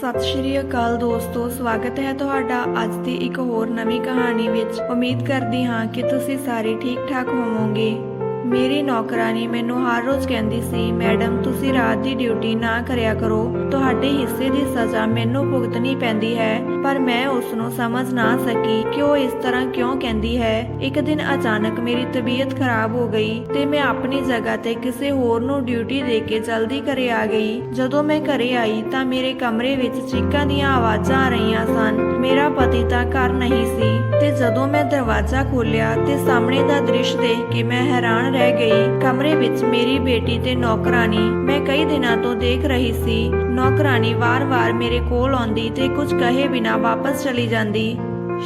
ਸਤਿ ਸ਼੍ਰੀ ਅਕਾਲ ਦੋਸਤੋ, ਸਵਾਗਤ ਹੈ ਤੁਹਾਡਾ ਅੱਜ ਦੀ ਇੱਕ ਹੋਰ ਨਵੀਂ ਕਹਾਣੀ ਵਿੱਚ। ਉਮੀਦ ਕਰਦੀ ਹਾਂ ਕਿ ਤੁਸੀਂ ਸਾਰੇ ਠੀਕ ਠਾਕ ਹੋਵੋਗੇ। ਮੇਰੀ ਨੌਕਰਾਨੀ ਮੈਨੂੰ ਹਰ ਰੋਜ਼ ਕਹਿੰਦੀ ਸੀ, ਮੈਡਮ, ਤੁਸੀਂ ਰਾਤ ਦੀ ਡਿਊਟੀ ਨਾ ਕਰਿਆ ਕਰੋ। ਤੁਹਾਡੇ ਹਿੱਸੇ ਦੀ ਸਜ਼ਾ ਮੈਨੂੰ ਭੁਗਤਣੀ ਪੈਂਦੀ ਹੈ, ਪਰ ਮੈਂ ਉਸ ਨੂੰ ਸਮਝ ਨਾ ਸਕੀ ਕਿ ਉਹ ਇਸ ਤਰ੍ਹਾਂ ਕਿਉਂ ਕਹਿੰਦੀ ਹੈ। ਇੱਕ ਦਿਨ ਅਚਾਨਕ ਮੇਰੀ ਤਬੀਅਤ ਖਰਾਬ ਹੋ ਗਈ ਤੇ ਮੈਂ ਆਪਣੀ ਜਗ੍ਹਾ ਤੇ ਕਿਸੇ ਹੋਰ ਨੂੰ ਡਿਊਟੀ ਦੇ ਕੇ ਜਲਦੀ ਘਰੇ ਆ ਗਈ। ਜਦੋਂ ਮੈਂ ਘਰੇ ਆਈ ਤਾਂ ਮੇਰੇ ਕਮਰੇ ਵਿੱਚ ਚੀਕਾਂ ਦੀਆਂ ਆਵਾਜ਼ਾਂ ਆ ਰਹੀਆਂ ਸਨ। ਮੇਰਾ ਪਤੀ ਤਾਂ ਘਰ ਨਹੀਂ ਸੀ ਤੇ ਜਦੋਂ ਮੈਂ ਦਰਵਾਜ਼ਾ ਖੋਲ੍ਹਿਆ ਤੇ ਸਾਹਮਣੇ ਦਾ ਦ੍ਰਿਸ਼ ਦੇਖ ਕੇ ਮੈਂ ਹੈਰਾਨ ਰਹਿ ਗਈ। ਕਮਰੇ ਵਿੱਚ ਮੇਰੀ ਬੇਟੀ ਤੇ ਨੌਕਰਾਨੀ ਮੈਂ ਕਈ ਦਿਨਾਂ ਤੋਂ ਦੇਖ ਰਹੀ ਸੀ। ਨੌਕਰਾਨੀ ਵਾਰ-ਵਾਰ ਮੇਰੇ ਕੋਲ ਆਉਂਦੀ ਤੇ ਕੁਝ ਕਹੇ ਬਿਨਾ ਵਾਪਸ ਚਲੀ ਜਾਂਦੀ।